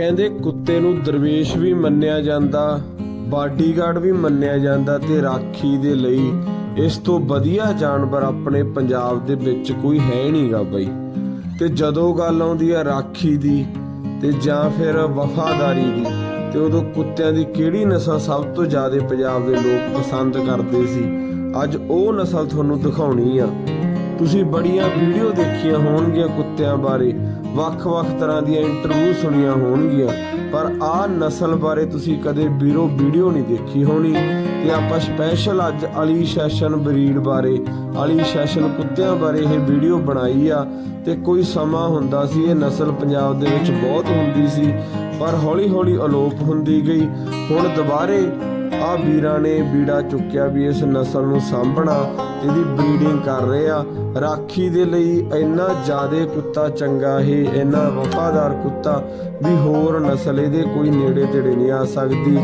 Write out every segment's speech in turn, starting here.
ਕਹਿੰਦੇ ਕੁੱਤੇ ਨੂੰ ਦਰਵੇਸ਼ ਵੀ ਮੰਨਿਆ ਜਾਂਦਾ, ਬਾਡੀਗਾਰਡ ਵੀ ਮੰਨਿਆ ਜਾਂਦਾ ਤੇ ਰਾਖੀ ਦੇ ਲਈ ਇਸ ਤੋਂ ਵਧੀਆ ਜਾਨਵਰ ਆਪਣੇ ਪੰਜਾਬ ਦੇ ਵਿੱਚ ਕੋਈ ਹੈ ਨਹੀਂਗਾ ਬਈ। ਤੇ ਜਦੋਂ ਗੱਲ ਆਉਂਦੀ ਆ ਰਾਖੀ ਦੀ ਤੇ ਜਾਂ ਫਿਰ ਵਫਾਦਾਰੀ ਦੀ, ਤੇ ਉਦੋਂ ਕੁੱਤਿਆਂ ਦੀ ਕਿਹੜੀ ਨਸਲ ਸਭ ਤੋਂ ਜ਼ਿਆਦਾ ਪੰਜਾਬ ਦੇ ਲੋਕ ਪਸੰਦ ਕਰਦੇ ਸੀ, ਅੱਜ ਉਹ ਨਸਲ ਤੁਹਾਨੂੰ ਦਿਖਾਉਣੀ ਆ। ਤੁਸੀਂ ਬੜੀਆਂ ਵੀਡੀਓ ਦੇਖੀਆਂ ਹੋਣਗੀਆਂ ਕੁੱਤਿਆਂ ਬਾਰੇ ਵੱਖ-ਵੱਖ ਤਰ੍ਹਾਂ ਦੀਆਂ ਇੰਟਰਵਿਊ ਸੁਣੀਆਂ ਹੋਣਗੀਆਂ। ਪਰ ਆਹ ਨਸਲ ਬਾਰੇ ਤੁਸੀਂ ਕਦੇ ਵੀਰੋ ਵੀਡੀਓ ਨਹੀਂ ਦੇਖੀ ਹੋਣੀ। ਤੇ ਆਪਾਂ ਸਪੈਸ਼ਲ ਅੱਜ ਅਲੀ ਸੈਸ਼ਨ ਬਰੀਡ ਬਾਰੇ, ਅਲੀ ਸੈਸ਼ਨ ਕੁੱਤਿਆਂ ਬਾਰੇ ਇਹ ਵੀਡੀਓ ਬਣਾਈ ਆ। ਤੇ ਕੋਈ ਸਮਾਂ ਹੁੰਦਾ ਸੀ, ਇਹ ਨਸਲ ਪੰਜਾਬ ਦੇ ਵਿੱਚ ਬਹੁਤ ਹੁੰਦੀ ਸੀ। ਪਰ ਹੌਲੀ-ਹੌਲੀ ਅਲੋਪ ਹੁੰਦੀ ਗਈ। ਹੁਣ ਦੁਬਾਰੇ ਆ ਵੀਰਾਂ ਨੇ ਬੀੜਾ ਚੁੱਕਿਆ ਵੀ ਇਸ ਨਸਲ ਨੂੰ ਸਾਂਭਣਾ, ਇਹਦੀ ਬਰੀਡਿੰਗ ਕਰ ਰਹੇ ਆ। ਰਾਖੀ ਦੇ ਲਈ ਇੰਨਾ ਜ਼ਿਆਦਾ ਕੁੱਤਾ ਚੰਗਾ ਇਹ ਇੰਨਾ ਵਫਾਦਾਰ ਕੁੱਤਾ ਵੀ ਹੋਰ ਨਸਲ ਇਹਦੇ ਕੋਈ ਨੇੜੇ ਤੇੜੇ ਨਹੀਂ ਆ ਸਕਦੀ।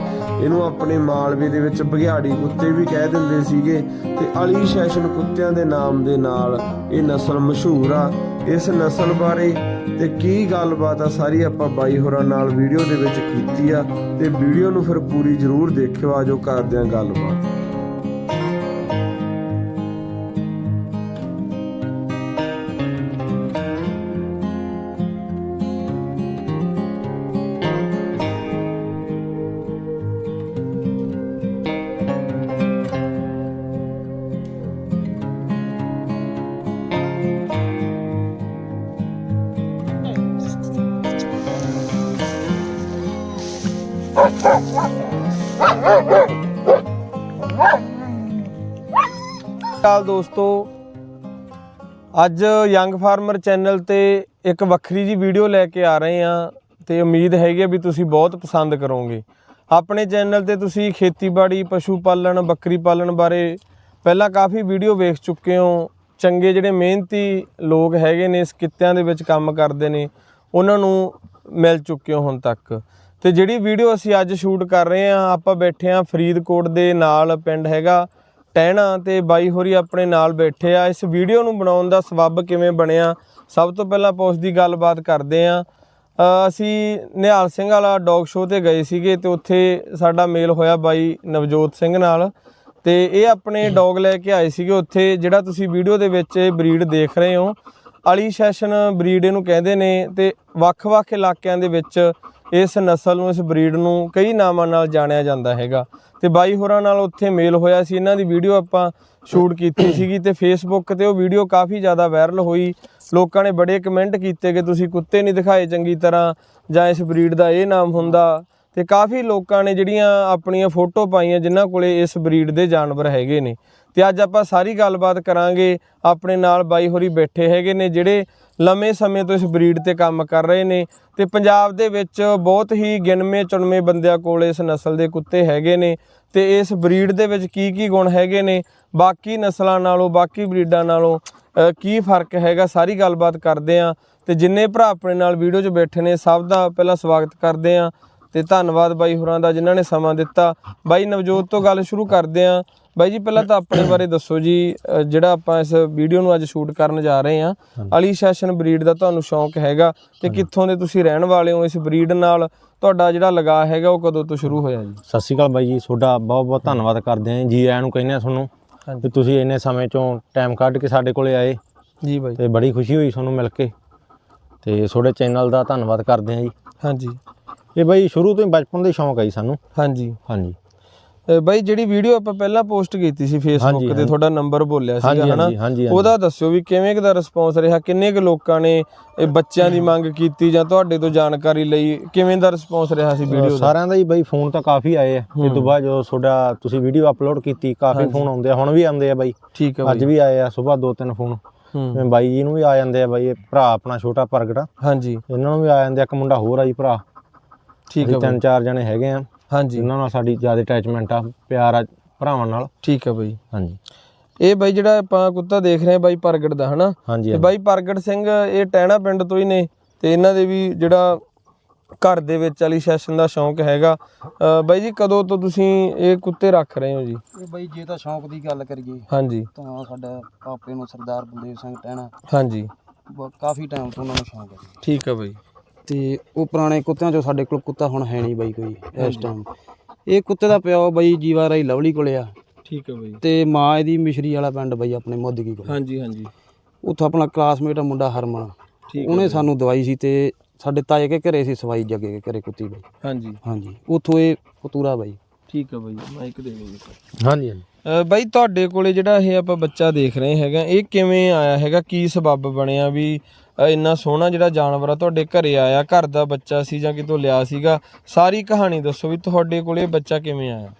ਇਹਨੂੰ ਆਪਣੇ ਮਾਲਵੇ ਦੇ ਵਿੱਚ ਬਘਿਆੜੀ ਕੁੱਤੇ ਵੀ ਕਹਿ ਦਿੰਦੇ ਸੀਗੇ ਤੇ ਅਲੀ ਸੈਸ਼ਨ ਕੁੱਤਿਆਂ ਦੇ ਨਾਮ ਦੇ ਨਾਲ ਇਹ ਨਸਲ ਮਸ਼ਹੂਰ ਆ। ਇਸ ਨਸਲ ਬਾਰੇ ਤੇ ਕੀ ਗੱਲਬਾਤ ਆ ਸਾਰੀ ਆਪਾਂ ਬਾਈ ਹੋਰਾਂ ਨਾਲ ਵੀਡੀਓ ਦੇ ਵਿੱਚ ਕੀਤੀ ਆ ਤੇ ਵੀਡੀਓ ਨੂੰ ਫਿਰ ਪੂਰੀ ਜ਼ਰੂਰ ਦੇਖਿਓ ਆਜੋ ਕਰਦੇ ਆ ਗੱਲਬਾਤ। ਅਕਾਲ ਦੋਸਤੋ, ਅੱਜ ਯੰਗ ਫਾਰਮਰ ਚੈਨਲ ਤੇ ਇੱਕ ਵੱਖਰੀ ਜੀ ਵੀਡੀਓ ਲੈ ਕੇ ਆ ਰਹੇ ਹਾਂ ਤੇ ਉਮੀਦ ਹੈਗੀ ਆ ਵੀ ਤੁਸੀਂ ਬਹੁਤ ਪਸੰਦ ਕਰੋਗੇ। ਆਪਣੇ ਚੈਨਲ ਤੇ ਤੁਸੀਂ ਖੇਤੀਬਾੜੀ, ਪਸ਼ੂ ਪਾਲਣ, ਬੱਕਰੀ ਪਾਲਣ ਬਾਰੇ ਪਹਿਲਾਂ ਕਾਫੀ ਵੀਡੀਓ ਵੇਖ ਚੁੱਕੇ ਹੋ। ਚੰਗੇ ਜਿਹੜੇ ਮਿਹਨਤੀ ਲੋਕ ਹੈਗੇ ਨੇ ਇਸ ਕਿੱਤਿਆਂ ਦੇ ਵਿੱਚ ਕੰਮ ਕਰਦੇ ਨੇ, ਉਹਨਾਂ ਨੂੰ ਮਿਲ ਚੁੱਕੇ ਹੋ ਹੁਣ ਤੱਕ। ਤੇ ਜਿਹੜੀ ਵੀਡੀਓ ਅਸੀਂ ਅੱਜ ਸ਼ੂਟ ਕਰ ਰਹੇ ਹਾਂ, ਆਪਾਂ ਬੈਠੇ ਹਾਂ ਫਰੀਦਕੋਟ ਦੇ ਨਾਲ ਪਿੰਡ ਹੈਗਾ। ਟਹਿਣਾ ਤੇ ਬਾਈ ਹੋਰੀ ਆਪਣੇ ਨਾਲ ਬੈਠੇ ਆ। ਇਸ ਵੀਡੀਓ ਨੂੰ ਬਣਾਉਣ ਦਾ ਸਬੱਬ ਕਿਵੇਂ ਬਣਿਆ, ਸਭ ਤੋਂ ਪਹਿਲਾਂ ਆਪਾਂ ਉਸ ਦੀ ਗੱਲਬਾਤ ਕਰਦੇ ਆ ਅਸੀਂ ਨਿਹਾਲ ਸਿੰਘ ਵਾਲਾ ਡੌਗ ਸ਼ੋਅ ਤੇ ਗਏ ਸੀਗੇ ਤੇ ਉੱਥੇ ਸਾਡਾ ਮੇਲ ਹੋਇਆ ਬਾਈ ਨਵਜੋਤ ਸਿੰਘ ਨਾਲ। ਤੇ ਇਹ ਆਪਣੇ ਡੌਗ ਲੈ ਕੇ ਆਏ ਸੀਗੇ ਉੱਥੇ, ਜਿਹੜਾ ਤੁਸੀਂ ਵੀਡੀਓ ਦੇ ਵਿੱਚ ਇਹ ਬਰੀਡ ਦੇਖ ਰਹੇ ਹੋ। ਅਲੀ ਸੈਸ਼ਨ ਬਰੀਡ ਇਹਨੂੰ ਕਹਿੰਦੇ ਨੇ ਤੇ ਵੱਖ-ਵੱਖ ਇਲਾਕਿਆਂ ਦੇ ਵਿੱਚ ਇਸ ਨਸਲ ਨੂੰ, ਇਸ ਬਰੀਡ ਨੂੰ ਕਈ ਨਾਮਾਂ ਨਾਲ ਜਾਣਿਆ ਜਾਂਦਾ ਹੈਗਾ। ਤੇ ਬਾਈ ਹੋਰਾਂ ਨਾਲ ਉੱਥੇ ਮੇਲ ਹੋਇਆ ਸੀ। ਇਹਨਾਂ ਦੀ ਵੀਡੀਓ ਆਪਾਂ ਸ਼ੂਟ ਕੀਤੀ ਸੀਗੀ ਤੇ ਫੇਸਬੁੱਕ ਤੇ ਉਹ ਵੀਡੀਓ ਕਾਫੀ ਜ਼ਿਆਦਾ ਵਾਇਰਲ ਹੋਈ। ਲੋਕਾਂ ਨੇ ਬੜੇ ਕਮੈਂਟ ਕੀਤੇ ਕਿ ਤੁਸੀਂ ਕੁੱਤੇ ਨਹੀਂ ਦਿਖਾਏ ਚੰਗੀ ਤਰ੍ਹਾਂ ਜਾਂ ਇਸ ਬਰੀਡ ਦਾ ਇਹ ਨਾਮ ਹੁੰਦਾ। ਤੇ ਕਾਫੀ ਲੋਕਾਂ ਨੇ ਜਿਹੜੀਆਂ ਆਪਣੀਆਂ ਫੋਟੋ ਪਾਈਆਂ ਜਿਨ੍ਹਾਂ ਕੋਲੇ ਇਸ ਬਰੀਡ ਦੇ ਜਾਨਵਰ ਹੈਗੇ ਨੇ। ਤੇ ਅੱਜ ਆਪਾਂ ਸਾਰੀ ਗੱਲਬਾਤ ਕਰਾਂਗੇ ਆਪਣੇ ਨਾਲ ਬਾਈ ਹੋਰੀ ਬੈਠੇ ਹੈਗੇ ਨੇ, ਜਿਹੜੇ ਲੰਮੇ ਸਮੇਂ ਤੋਂ ਇਸ ਬਰੀਡ ਤੇ ਕੰਮ ਕਰ ਰਹੇ ਨੇ ਤੇ ਪੰਜਾਬ ਦੇ ਵਿੱਚ ਬਹੁਤ ਹੀ ਗਿਣਵੇਂ ਚੁਣਵੇਂ ਬੰਦਿਆਂ ਕੋਲ ਇਸ ਨਸਲ ਦੇ ਕੁੱਤੇ ਹੈਗੇ ਨੇ ਤੇ ਇਸ ਬਰੀਡ ਦੇ ਵਿੱਚ ਕੀ ਕੀ ਗੁਣ ਹੈਗੇ ਨੇ, ਬਾਕੀ ਨਸਲਾਂ ਨਾਲੋਂ, ਬਾਕੀ ਬਰੀਡਾਂ ਨਾਲੋਂ ਕੀ ਫ਼ਰਕ ਹੈਗਾ, ਸਾਰੀ ਗੱਲਬਾਤ ਕਰਦੇ ਆਂ। ਤੇ ਜਿੰਨੇ ਭਰਾ ਆਪਣੇ ਨਾਲ ਵੀਡੀਓ 'ਚ ਬੈਠੇ ਨੇ, ਸਭ ਦਾ ਪਹਿਲਾਂ ਸਵਾਗਤ ਕਰਦੇ ਆਂ। ਤੇ ਧੰਨਵਾਦ ਬਾਈ ਹੋਰਾਂ ਦਾ ਜਿਨ੍ਹਾਂ ਨੇ ਸਮਾਂ ਦਿੱਤਾ। ਬਾਈ ਨਵਜੋਤ ਤੋਂ ਗੱਲ ਸ਼ੁਰੂ ਕਰਦੇ ਆਂ। ਬਾਈ ਜੀ ਪਹਿਲਾਂ ਤਾਂ ਆਪਣੇ ਬਾਰੇ ਦੱਸੋ ਜੀ ਜਿਹੜਾ ਆਪਾਂ ਇਸ ਵੀਡੀਓ ਨੂੰ ਅੱਜ ਸ਼ੂਟ ਕਰਨ ਜਾ ਰਹੇ ਆਂ ਅਲੀ ਸੈਸ਼ਨ ਬਰੀਡ ਦਾ ਤੁਹਾਨੂੰ ਸ਼ੌਂਕ ਹੈਗਾ ਤੇ ਕਿੱਥੋਂ ਦੇ ਤੁਸੀਂ ਰਹਿਣ ਵਾਲੇ ਹੋ ਇਸ ਬਰੀਡ ਨਾਲ? ਤੁਹਾਡਾ ਜਿਹੜਾ ਲਗਾਅ ਹੈਗਾ ਉਹ ਕਦੋਂ ਤੋਂ ਸ਼ੁਰੂ ਹੋਇਆ ਜੀ? ਸਤਿ ਸ਼੍ਰੀ ਅਕਾਲ ਬਾਈ ਜੀ ਤੁਹਾਡਾ ਬਹੁਤ ਬਹੁਤ ਧੰਨਵਾਦ ਕਰਦੇ ਹਾਂ ਜੀ ਆਇਆਂ ਨੂੰ ਕਹਿੰਦੇ ਆ ਤੁਹਾਨੂੰ ਕਿ ਤੁਸੀਂ ਇੰਨੇ ਸਮੇਂ ਚੋਂ ਟਾਈਮ ਕੱਢ ਕੇ ਸਾਡੇ ਕੋਲੇ ਆਏ ਜੀ ਬਾਈ। ਤੇ ਬੜੀ ਖੁਸ਼ੀ ਹੋਈ ਤੁਹਾਨੂੰ ਮਿਲ ਕੇ ਤੇ ਤੁਹਾਡੇ ਚੈਨਲ ਦਾ ਧੰਨਵਾਦ ਕਰਦੇ ਹਾਂ ਜੀ। ਹਾਂਜੀ। ਇਹ ਬਾਈ ਸ਼ੁਰੂ ਤੋਂ ਹੀ ਬਚਪਨ ਦਾ ਹੀ ਸ਼ੌਂਕ ਆਈ ਸਾਨੂੰ। ਹਾਂਜੀ। ਹਾਂਜੀ। ਬਾਈ ਜਿਹੜੀ ਵੀਡੀਓ ਆਪਾਂ ਪਹਿਲਾਂ ਪੋਸਟ ਕੀਤੀ ਸੀ ਫੇਸਬੁੱਕ ਤੇ। ਤੁਹਾਡਾ ਨੰਬਰ ਬੋਲਿਆ ਸੀਗਾ ਹਨਾ? ਉਹਦਾ ਦੱਸਿਓ ਵੀ ਕਿਵੇਂ ਕੁ ਦਾ ਰਿਸਪੌਂਸ ਰਿਹਾ ਕਿੰਨੇ ਕੁ ਲੋਕਾਂ ਨੇ ਇਹ ਬੱਚਿਆਂ ਦੀ ਮੰਗ ਕੀਤੀ ਜਾਂ ਤੁਹਾਡੇ ਤੋਂ ਜਾਣਕਾਰੀ ਲਈ ਕਿਵੇਂ ਦਾ ਰਿਸਪੌਂਸ ਰਿਹਾ ਸੀ ਵੀਡੀਓ ਦਾ? ਸਾਰਿਆਂ ਦਾ ਹੀ ਬਾਈ ਫੋਨ ਤਾਂ ਕਾਫੀ ਆਏ ਆ। ਤੇ ਤੋਂ ਬਾਅਦ ਜਦੋਂ ਤੁਹਾਡਾ ਤੁਸੀਂ ਵੀਡੀਓ ਅਪਲੋਡ ਕੀਤੀ ਕਾਫੀ ਫੋਨ ਆਉਂਦੇ ਆ ਹੁਣ ਵੀ ਆਉਂਦੇ ਆ ਬਾਈ। ਠੀਕ ਹੈ ਅੱਜ ਵੀ ਆਏ ਆ ਸਵੇਰ ਦੋ ਤਿੰਨ ਫੋਨ ਜਿਵੇਂ ਬਾਈ ਜੀ ਨੂੰ ਵੀ ਆ ਜਾਂਦੇ ਆ ਬਾਈ ਇਹ ਭਰਾ ਆਪਣਾ ਛੋਟਾ ਪ੍ਰਗਟ। ਹਾਂਜੀ। ਇਹਨਾਂ ਨੂੰ ਵੀ ਆ ਜਾਂਦੇ ਆ, ਇੱਕ ਮੁੰਡਾ ਹੋਰ ਆ ਜੀ ਭਰਾ। ਠੀਕ ਹੈ ਤਿੰਨ ਚਾਰ ਜਣੇ ਹੈਗੇ ਆ। ਹਾਂਜੀ। ਇਹਨਾਂ ਨਾਲ ਸਾਡੀ ਜ਼ਿਆਦਾ ਅਟੈਚਮੈਂਟ ਆ ਪਿਆਰ ਆ ਭਰਾਵਾਂ ਨਾਲ। ਠੀਕ ਹੈ ਬਾਈ। ਹਾਂਜੀ। ਇਹ ਬਾਈ ਜਿਹੜਾ ਆਪਾਂ ਕੁੱਤਾ ਦੇਖ ਰਹੇ ਹਾਂ ਬਾਈ ਪ੍ਰਗਟ ਦਾ ਹਨਾ? ਹਾਂਜੀ ਤੇ ਬਾਈ ਪ੍ਰਗਟ ਸਿੰਘ ਇਹ ਟਹਿਣਾ ਪਿੰਡ ਤੋਂ ਹੀ ਨੇ ਤੇ ਇਹਨਾਂ ਦੇ ਵੀ ਜਿਹੜਾ ਘਰ ਦੇ ਵਿੱਚ ਵਾਲੀ ਸੈਸ਼ਨ ਦਾ ਸ਼ੌਂਕ ਹੈਗਾ। ਬਾਈ ਜੀ ਕਦੋਂ ਤੋਂ ਤੁਸੀਂ ਇਹ ਕੁੱਤੇ ਰੱਖ ਰਹੇ ਹੋ ਜੀ? ਇਹ ਬਈ ਜੇ ਤਾਂ ਸ਼ੌਂਕ ਦੀ ਗੱਲ ਕਰੀਏ ਹਾਂਜੀ। ਤਾਂ ਸਾਡਾ ਪਾਪੇ ਨੂੰ ਸਰਦਾਰ ਬਲਦੇਵ ਸਿੰਘ ਟਹਿਣਾ ਹਾਂਜੀ। ਕਾਫੀ ਟਾਈਮ ਤੋਂ ਉਹਨਾਂ ਨੂੰ ਸ਼ੌਂਕ ਹੈ। ਠੀਕ ਹੈ ਬਾਈ। ਤੇ ਉਹ ਪੁਰਾਣੇ ਕੁੱਤਿਆਂ ਚੋਂ ਸਾਡੇ ਕੋਲ ਕੁੱਤਾ ਹੁਣ ਹੈ ਨਹੀਂ ਬਾਈ ਕੋਈ ਇਸ ਟਾਈਮ ਇਹ ਕੁੱਤੇ ਦਾ ਪਿਓ ਬਾਈ ਜੀਵਾ ਰਾਈ ਲਵਲੀ ਕੋਲੇ ਆ। ਠੀਕ ਹੈ ਬਾਈ। ਤੇ ਮਾਂ ਇਹਦੀ ਮਿਸ਼ਰੀ ਵਾਲਾ ਪਿੰਡ ਬਾਈ ਆਪਣੇ ਮੋਦਗੀ ਕੋਲ। ਹਾਂਜੀ ਹਾਂਜੀ। ਉੱਥੋਂ ਆਪਣਾ ਕਲਾਸਮੇਟ ਆ ਮੁੰਡਾ ਹਰਮਨ। ਠੀਕ ਉਹਨੇ ਸਾਨੂੰ ਦਵਾਈ ਸੀ ਤੇ ਸਾਡੇ ਤਾਏ ਕੇ ਘਰੇ ਸੀ ਸਵਾਈ ਜੱਗੇ ਕੇ ਘਰੇ ਕੁੱਤੀ ਬਾਈ। ਹਾਂਜੀ। ਹਾਂਜੀ ਉੱਥੋਂ ਇਹ ਕਤੂਰਾ ਬਾਈ। ਠੀਕ ਹੈ ਬਾਈ ਮਾਈਕ ਦੇ ਦਿਓ ਹਾਂਜੀ ਹਾਂਜੀ। ਬਾਈ ਤੁਹਾਡੇ ਕੋਲੇ ਜਿਹੜਾ ਇਹ ਆਪਾਂ ਬੱਚਾ ਦੇਖ ਰਹੇ ਹੈਗਾ ਇਹ ਕਿਵੇਂ ਆਇਆ ਹੈਗਾ? ਕੀ ਸਬੱਬ ਬਣਿਆ ਵੀ ਇੰਨਾ ਸੋਹਣਾ ਜਿਹੜਾ ਜਾਨਵਰ ਆ ਤੁਹਾਡੇ ਘਰੇ ਆਇਆ ਘਰ ਦਾ ਬੱਚਾ ਸੀ ਜਾਂ ਕਿਤੋਂ ਲਿਆ ਸੀਗਾ ਸਾਰੀ ਕਹਾਣੀ ਦੱਸੋ ਵੀ ਤੁਹਾਡੇ ਕੋਲੇ ਇਹ ਬੱਚਾ ਕਿਵੇਂ ਆਇਆ?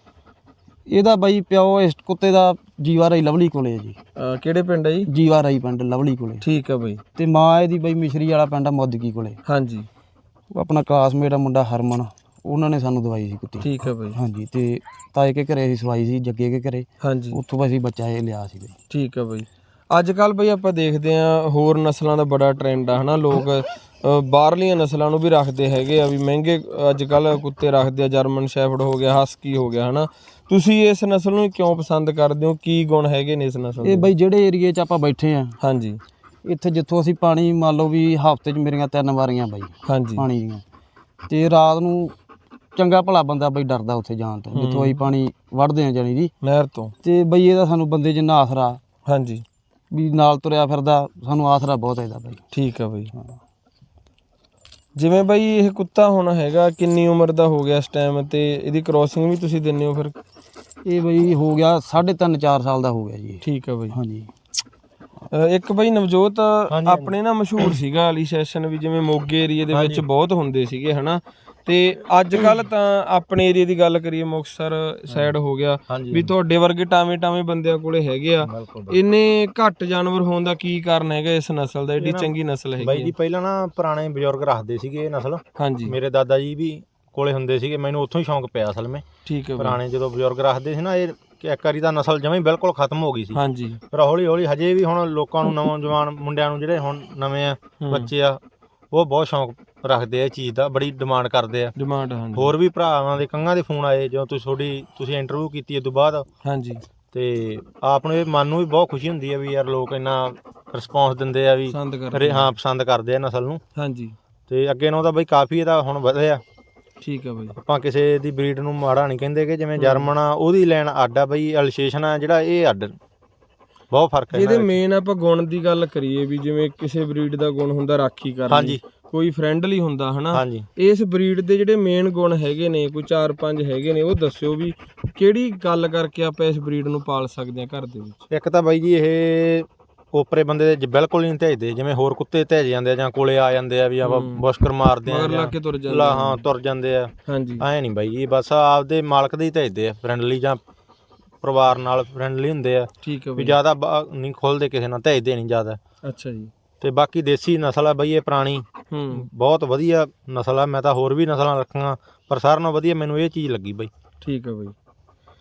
ਇਹਦਾ ਬਾਈ ਪਿਓ ਇਸ ਕੁੱਤੇ ਦਾ ਜੀਵਾ ਰਾਈ ਲਵਲੀ ਕੋਲੇ ਆ ਜੀ। ਕਿਹੜੇ ਪਿੰਡ ਹੈ ਜੀ? ਜੀਵਾ ਰਾਈ ਪਿੰਡ ਲਵਲੀ ਕੋਲੇ। ਠੀਕ ਹੈ ਬਾਈ। ਤੇ ਮਾਂ ਇਹਦੀ ਬਾਈ ਮਿਸ਼ਰੀ ਵਾਲਾ ਪਿੰਡ ਆ ਮੋਦਗੀ ਕੋਲੇ। ਹਾਂਜੀ। ਉਹ ਆਪਣਾ ਕਲਾਸਮੇਟ ਆ ਮੁੰਡਾ ਹਰਮਨ। ਉਹਨਾਂ ਨੇ ਸਾਨੂੰ ਦਵਾਈ ਸੀ ਕੁੱਤੀ। ਠੀਕ ਹੈ ਬਾਈ। ਹਾਂਜੀ ਤੇ ਤਾਏ ਕੇ ਘਰੇ ਅਸੀਂ ਸਵਾਈ ਸੀ ਜੱਗੇ ਕੇ ਘਰੇ। ਹਾਂਜੀ। ਉੱਥੋਂ ਅਸੀਂ ਬੱਚਾ ਇਹ ਲਿਆ ਸੀ ਬਾਈ। ਠੀਕ ਹੈ ਬਾਈ। ਅੱਜ ਕੱਲ ਬਈ ਆਪਾਂ ਦੇਖਦੇ ਆ ਹੋਰ ਨਸਲਾਂ ਦਾ ਬੜਾ ਟ੍ਰੈਂਡ ਆ ਹਨਾ? ਲੋਕ ਬਾਹਰਲੀਆਂ ਨਸਲਾਂ ਨੂੰ ਵੀ ਰੱਖਦੇ ਹੈਗੇ ਆ ਵੀ ਮਹਿੰਗੇ ਅੱਜ ਕੱਲ ਕੁੱਤੇ ਰੱਖਦੇ ਆ ਜਰਮਨ ਸ਼ੈਫਰਡ ਹੋ ਗਿਆ ਹਸਕੀ ਹੋ ਗਿਆ ਹਨਾ? ਤੁਸੀਂ ਇਸ ਨਸਲ ਨੂੰ ਕਿਉਂ ਪਸੰਦ ਕਰਦੇ ਹੋ? ਕੀ ਗੁਣ ਹੈਗੇ ਨੇ ਇਸ ਨਸਲ ਇਹ ਦੇ ਬਾਈ ਜਿਹੜੇ ਏਰੀਏ 'ਚ ਆਪਾਂ ਬੈਠੇ ਆ ਹਾਂਜੀ। ਇੱਥੇ ਜਿੱਥੋਂ ਅਸੀਂ ਪਾਣੀ ਮੰਨ ਲਓ ਵੀ ਹਫ਼ਤੇ 'ਚ ਮੇਰੀਆਂ ਤਿੰਨ ਵਾਰੀਆਂ ਬਾਈ ਹਾਂਜੀ। ਪਾਣੀ ਦੀਆਂ। ਤੇ ਰਾਤ ਨੂੰ ਚੰਗਾ ਭਲਾ ਬੰਦਾ ਬਈ ਡਰਦਾ ਉੱਥੇ ਜਾਣ ਤੋਂ ਜਿੱਥੋਂ ਅਸੀਂ ਪਾਣੀ ਵੜਦੇ ਆ ਜਾਨੀ ਦੀ। ਨਹਿਰ ਤੋਂ। ਤੇ ਬਈ ਇਹਦਾ ਸਾਨੂੰ ਬੰਦੇ ਜਿੰਨਾ ਆਸਰਾ ਹਾਂਜੀ। ਵੀ ਨਾਲ ਤੁਰਿਆ ਫਿਰਦਾ ਸਾਨੂੰ ਆਸਰਾ ਬਹੁਤ ਇਹਦਾ ਬਾਈ। ਠੀਕ ਆ ਬਈ। ਜਿਵੇਂ ਬਈ ਇਹ ਕੁੱਤਾ ਹੁਣ ਹੈਗਾ ਕਿੰਨੀ ਉਮਰ ਦਾ ਹੋ ਗਿਆ ਇਸ ਟਾਈਮ ਤੇ? ਇਹਦੀ ਕ੍ਰੋਸਿੰਗ ਵੀ ਤੁਸੀਂ ਦਿੰਦੇ ਹੋ ਫਿਰ? ਇਹ ਬਈ ਹੋ ਗਿਆ 3.5 4 ਸਾਲ ਦਾ ਹੋ ਗਿਆ ਜੀ ਇਹ। ਠੀਕ ਆ ਬਈ। ਹਾਂਜੀ। ਅ, ਇੱਕ ਬਈ ਨਵਜੋਤ ਆਪਣੇ ਨਾ ਮਸ਼ਹੂਰ ਸੀਗਾ ਅਲੀ ਸੈਸ਼ਨ ਵੀ ਜਿਵੇਂ ਮੋਗੇ ਏਰੀਏ ਦੇ ਵਿੱਚ ਬਹੁਤ ਹੁੰਦੇ ਸੀਗੇ ਹਨਾ? ਤੇ ਅੱਜ ਕੱਲ ਤਾਂ ਆਪਣੇ ਏਰੀਏ ਦੀ ਗੱਲ ਕਰੀਏ ਮੁਕਤਸਰ ਸਾਈਡ ਹੋ ਗਿਆ ਵੀ ਤੁਹਾਡੇ ਵਰਗੇ ਟਾਵੇਂ ਟਾਵੇਂ ਬੰਦਿਆਂ ਕੋਲੇ ਹੈਗੇ ਆ। ਇੰਨੇ ਘੱਟ ਜਾਨਵਰ ਹੋਣ ਦਾ ਕੀ ਕਾਰਨ ਹੈਗਾ ਇਸ ਨਸਲ ਦਾ? ਏਡੀ ਚੰਗੀ ਨਸਲ ਬਾਈ ਹੈਗੀ ਜੀ ਆ। ਪਹਿਲਾਂ ਨਾ ਪੁਰਾਣੇ ਬਜ਼ੁਰਗ ਰੱਖਦੇ ਸੀਗੇ ਇਹ ਨਸਲ। ਹਾਂਜੀ। ਮੇਰੇ ਦਾਦਾ ਜੀ ਵੀ ਕੋਲੇ ਹੁੰਦੇ ਸੀਗੇ ਮੈਨੂੰ ਉੱਥੋਂ ਹੀ ਸ਼ੌਂਕ ਪਿਆ ਅਸਲ ਵਿੱਚ। ਠੀਕ ਹੈ ਬਈ। ਪੁਰਾਣੇ ਜਦੋਂ ਬਜ਼ੁਰਗ ਰੱਖਦੇ ਸੀ ਨਾ ਇਹ ਕਿ ਇੱਕ ਵਾਰੀ ਤਾਂ ਨਸਲ ਜਮਾਂ ਬਿਲਕੁਲ ਖਤਮ ਹੋ ਗਈ ਸੀ। ਹਾਂਜੀ। ਪਰ ਹੌਲੀ ਹੌਲੀ ਹਜੇ ਵੀ ਹੁਣ ਲੋਕਾਂ ਨੂੰ ਨੌਜਵਾਨ ਮੁੰਡਿਆਂ ਨੂੰ ਜਿਹੜੇ ਹੁਣ ਨਵੇਂ ਆ। ਬੱਚੇ ਆ ਉਹ ਬਹੁਤ ਸ਼ੌਂਕ ਰੱਖਦੇ ਆ ਚੀਜ਼ ਦਾ ਬੜੀ ਡਿਮਾਂਡ ਕਰਦੇ ਆ। ਡਿਮਾਂਡ ਹਾਂਜੀ। ਹੋਰ ਵੀ ਭਰਾਵਾਂ ਦੇ ਕੰਗਾਂ ਦੇ ਫੋਨ ਆਏ ਜਦੋਂ ਤੁਸੀਂ ਤੁਹਾਡੀ ਤੁਸੀਂ ਇੰਟਰਵਿਊ ਕੀਤੀ ਇਸ ਤੋਂ ਬਾਅਦ। ਹਾਂਜੀ। ਤੇ ਆਪ ਨੂੰ ਇਹ ਮਨ ਨੂੰ ਵੀ ਬਹੁਤ ਖੁਸ਼ੀ ਹੁੰਦੀ ਹੈ ਵੀ ਯਾਰ ਲੋਕ ਇੰਨਾ ਰਿਸਪੌਂਸ ਦਿੰਦੇ ਆ ਵੀ ਪਸੰਦ ਹਾਂ ਪਸੰਦ ਕਰਦੇ ਆ ਨਸਲ ਨੂੰ। ਹਾਂਜੀ। ਤੇ ਅੱਗੇ ਨਾਲੋਂ ਤਾਂ ਬਈ ਕਾਫੀ ਇਹਦਾ ਹੁਣ ਵਧਿਆ। ਠੀਕ ਹੈ ਬਈ। ਆਪਾਂ ਕਿਸੇ ਦੀ ਬਰੀਡ ਨੂੰ ਮਾੜਾ ਨਹੀਂ ਕਹਿੰਦੇ ਕਿ ਜਿਵੇਂ ਜਰਮਨ ਆ ਉਹਦੀ ਲੈਣ ਅੱਡ ਆ ਬਈ ਅਲਸ਼ੇਸ਼ਨ ਆ ਜਿਹੜਾ ਇਹ ਅੱਡ। ਬਹੁਤ ਫ਼ਰਕ ਹੈ ਇਹਦੇ ਇਹਨਾਂ ਵਿੱਚ। ਮੇਨ ਆਪਾਂ ਗੁਣ ਦੀ ਗੱਲ ਕਰੀਏ ਵੀ ਜਿਵੇਂ ਕਿਸੇ ਬਰੀਡ ਦਾ ਗੁਣ ਹੁੰਦਾ ਰਾਖੀ ਕਰਨੀ ਹਾਂਜੀ। ਕੋਈ ਫਰੈਂਡਲੀ ਹੁੰਦਾ ਹਨਾ? ਹਾਂਜੀ। ਇਸ ਬਰੀਡ ਦੇ ਜਿਹੜੇ ਮੇਨ ਗੁਣ ਹੈਗੇ ਨੇ ਕੋਈ 4-5 ਹੈਗੇ ਨੇ ਉਹ ਦੱਸਿਓ ਵੀ ਕਿਹੜੀ ਗੱਲ ਕਰਕੇ ਆਪਾਂ ਇਸ ਬਰੀਡ ਨੂੰ ਪਾਲ ਸਕਦੇ ਹਾਂ ਘਰ ਦੇ ਵਿੱਚ? ਇੱਕ ਤਾਂ ਬਾਈ ਜੀ ਇਹ ਓਪਰੇ ਬੰਦੇ ਦੇ ਜ- ਬਿਲਕੁਲ ਨਹੀਂ ਧੇਜਦੇ ਜਿਵੇਂ ਹੋਰ ਕੁੱਤੇ ਧੇਜ ਜਾਂਦੇ ਆ ਜਾਂ ਕੋਲੇ ਆ ਜਾਂਦੇ ਆ ਵੀ ਆਪਾਂ ਹੂੰ। ਬੁਸ਼ਕਰ ਮਾਰਦੇ ਆ ਮਗਰ ਜਾਂ ਲੱਗ ਕੇ ਤੁਰ ਜਾਂਦੇ ਲਾ। ਹਾਂ ਤੁਰ ਜਾਂਦੇ ਆ। ਹਾਂਜੀ। ਐ ਨਹੀਂ ਬਾਈ ਜੀ ਬਸ ਆਪਦੇ ਮਾਲਕ ਦੇ ਹੀ ਧੇਜਦੇ ਆ ਫਰੈਂਡਲੀ ਜਾਂ ਪਰਿਵਾਰ ਨਾਲ ਫਰੈਂਡਲੀ ਹੁੰਦੇ ਆ। ਠੀਕ ਹੈ ਵੀ ਬਈ। ਜ਼ਿਆਦਾ ਬ- ਨਹੀਂ ਖੋਲਦੇ ਕਿਸੇ ਨਾਲ ਧੇਜਦੇ ਨਹੀਂ ਜ਼ਿਆਦਾ। ਅੱਛਾ ਜੀ। ਤੇ ਬਾਕੀ ਦੇਸੀ ਨਸਲ ਆ ਬਈ ਇਹ ਪੁਰਾਣੀ। ਹੂੰ। ਬਹੁਤ ਵਧੀਆ ਨਸਲ ਆ ਮੈਂ ਤਾਂ ਹੋਰ ਵੀ ਨਸਲਾਂ ਰੱਖੀਆਂ ਪਰ ਸਾਰਿਆਂ ਨਾਲੋਂ ਵਧੀਆ ਮੈਨੂੰ ਇਹ ਚੀਜ਼ ਲੱਗੀ ਬਈ। ਠੀਕ ਹੈ ਬਈ।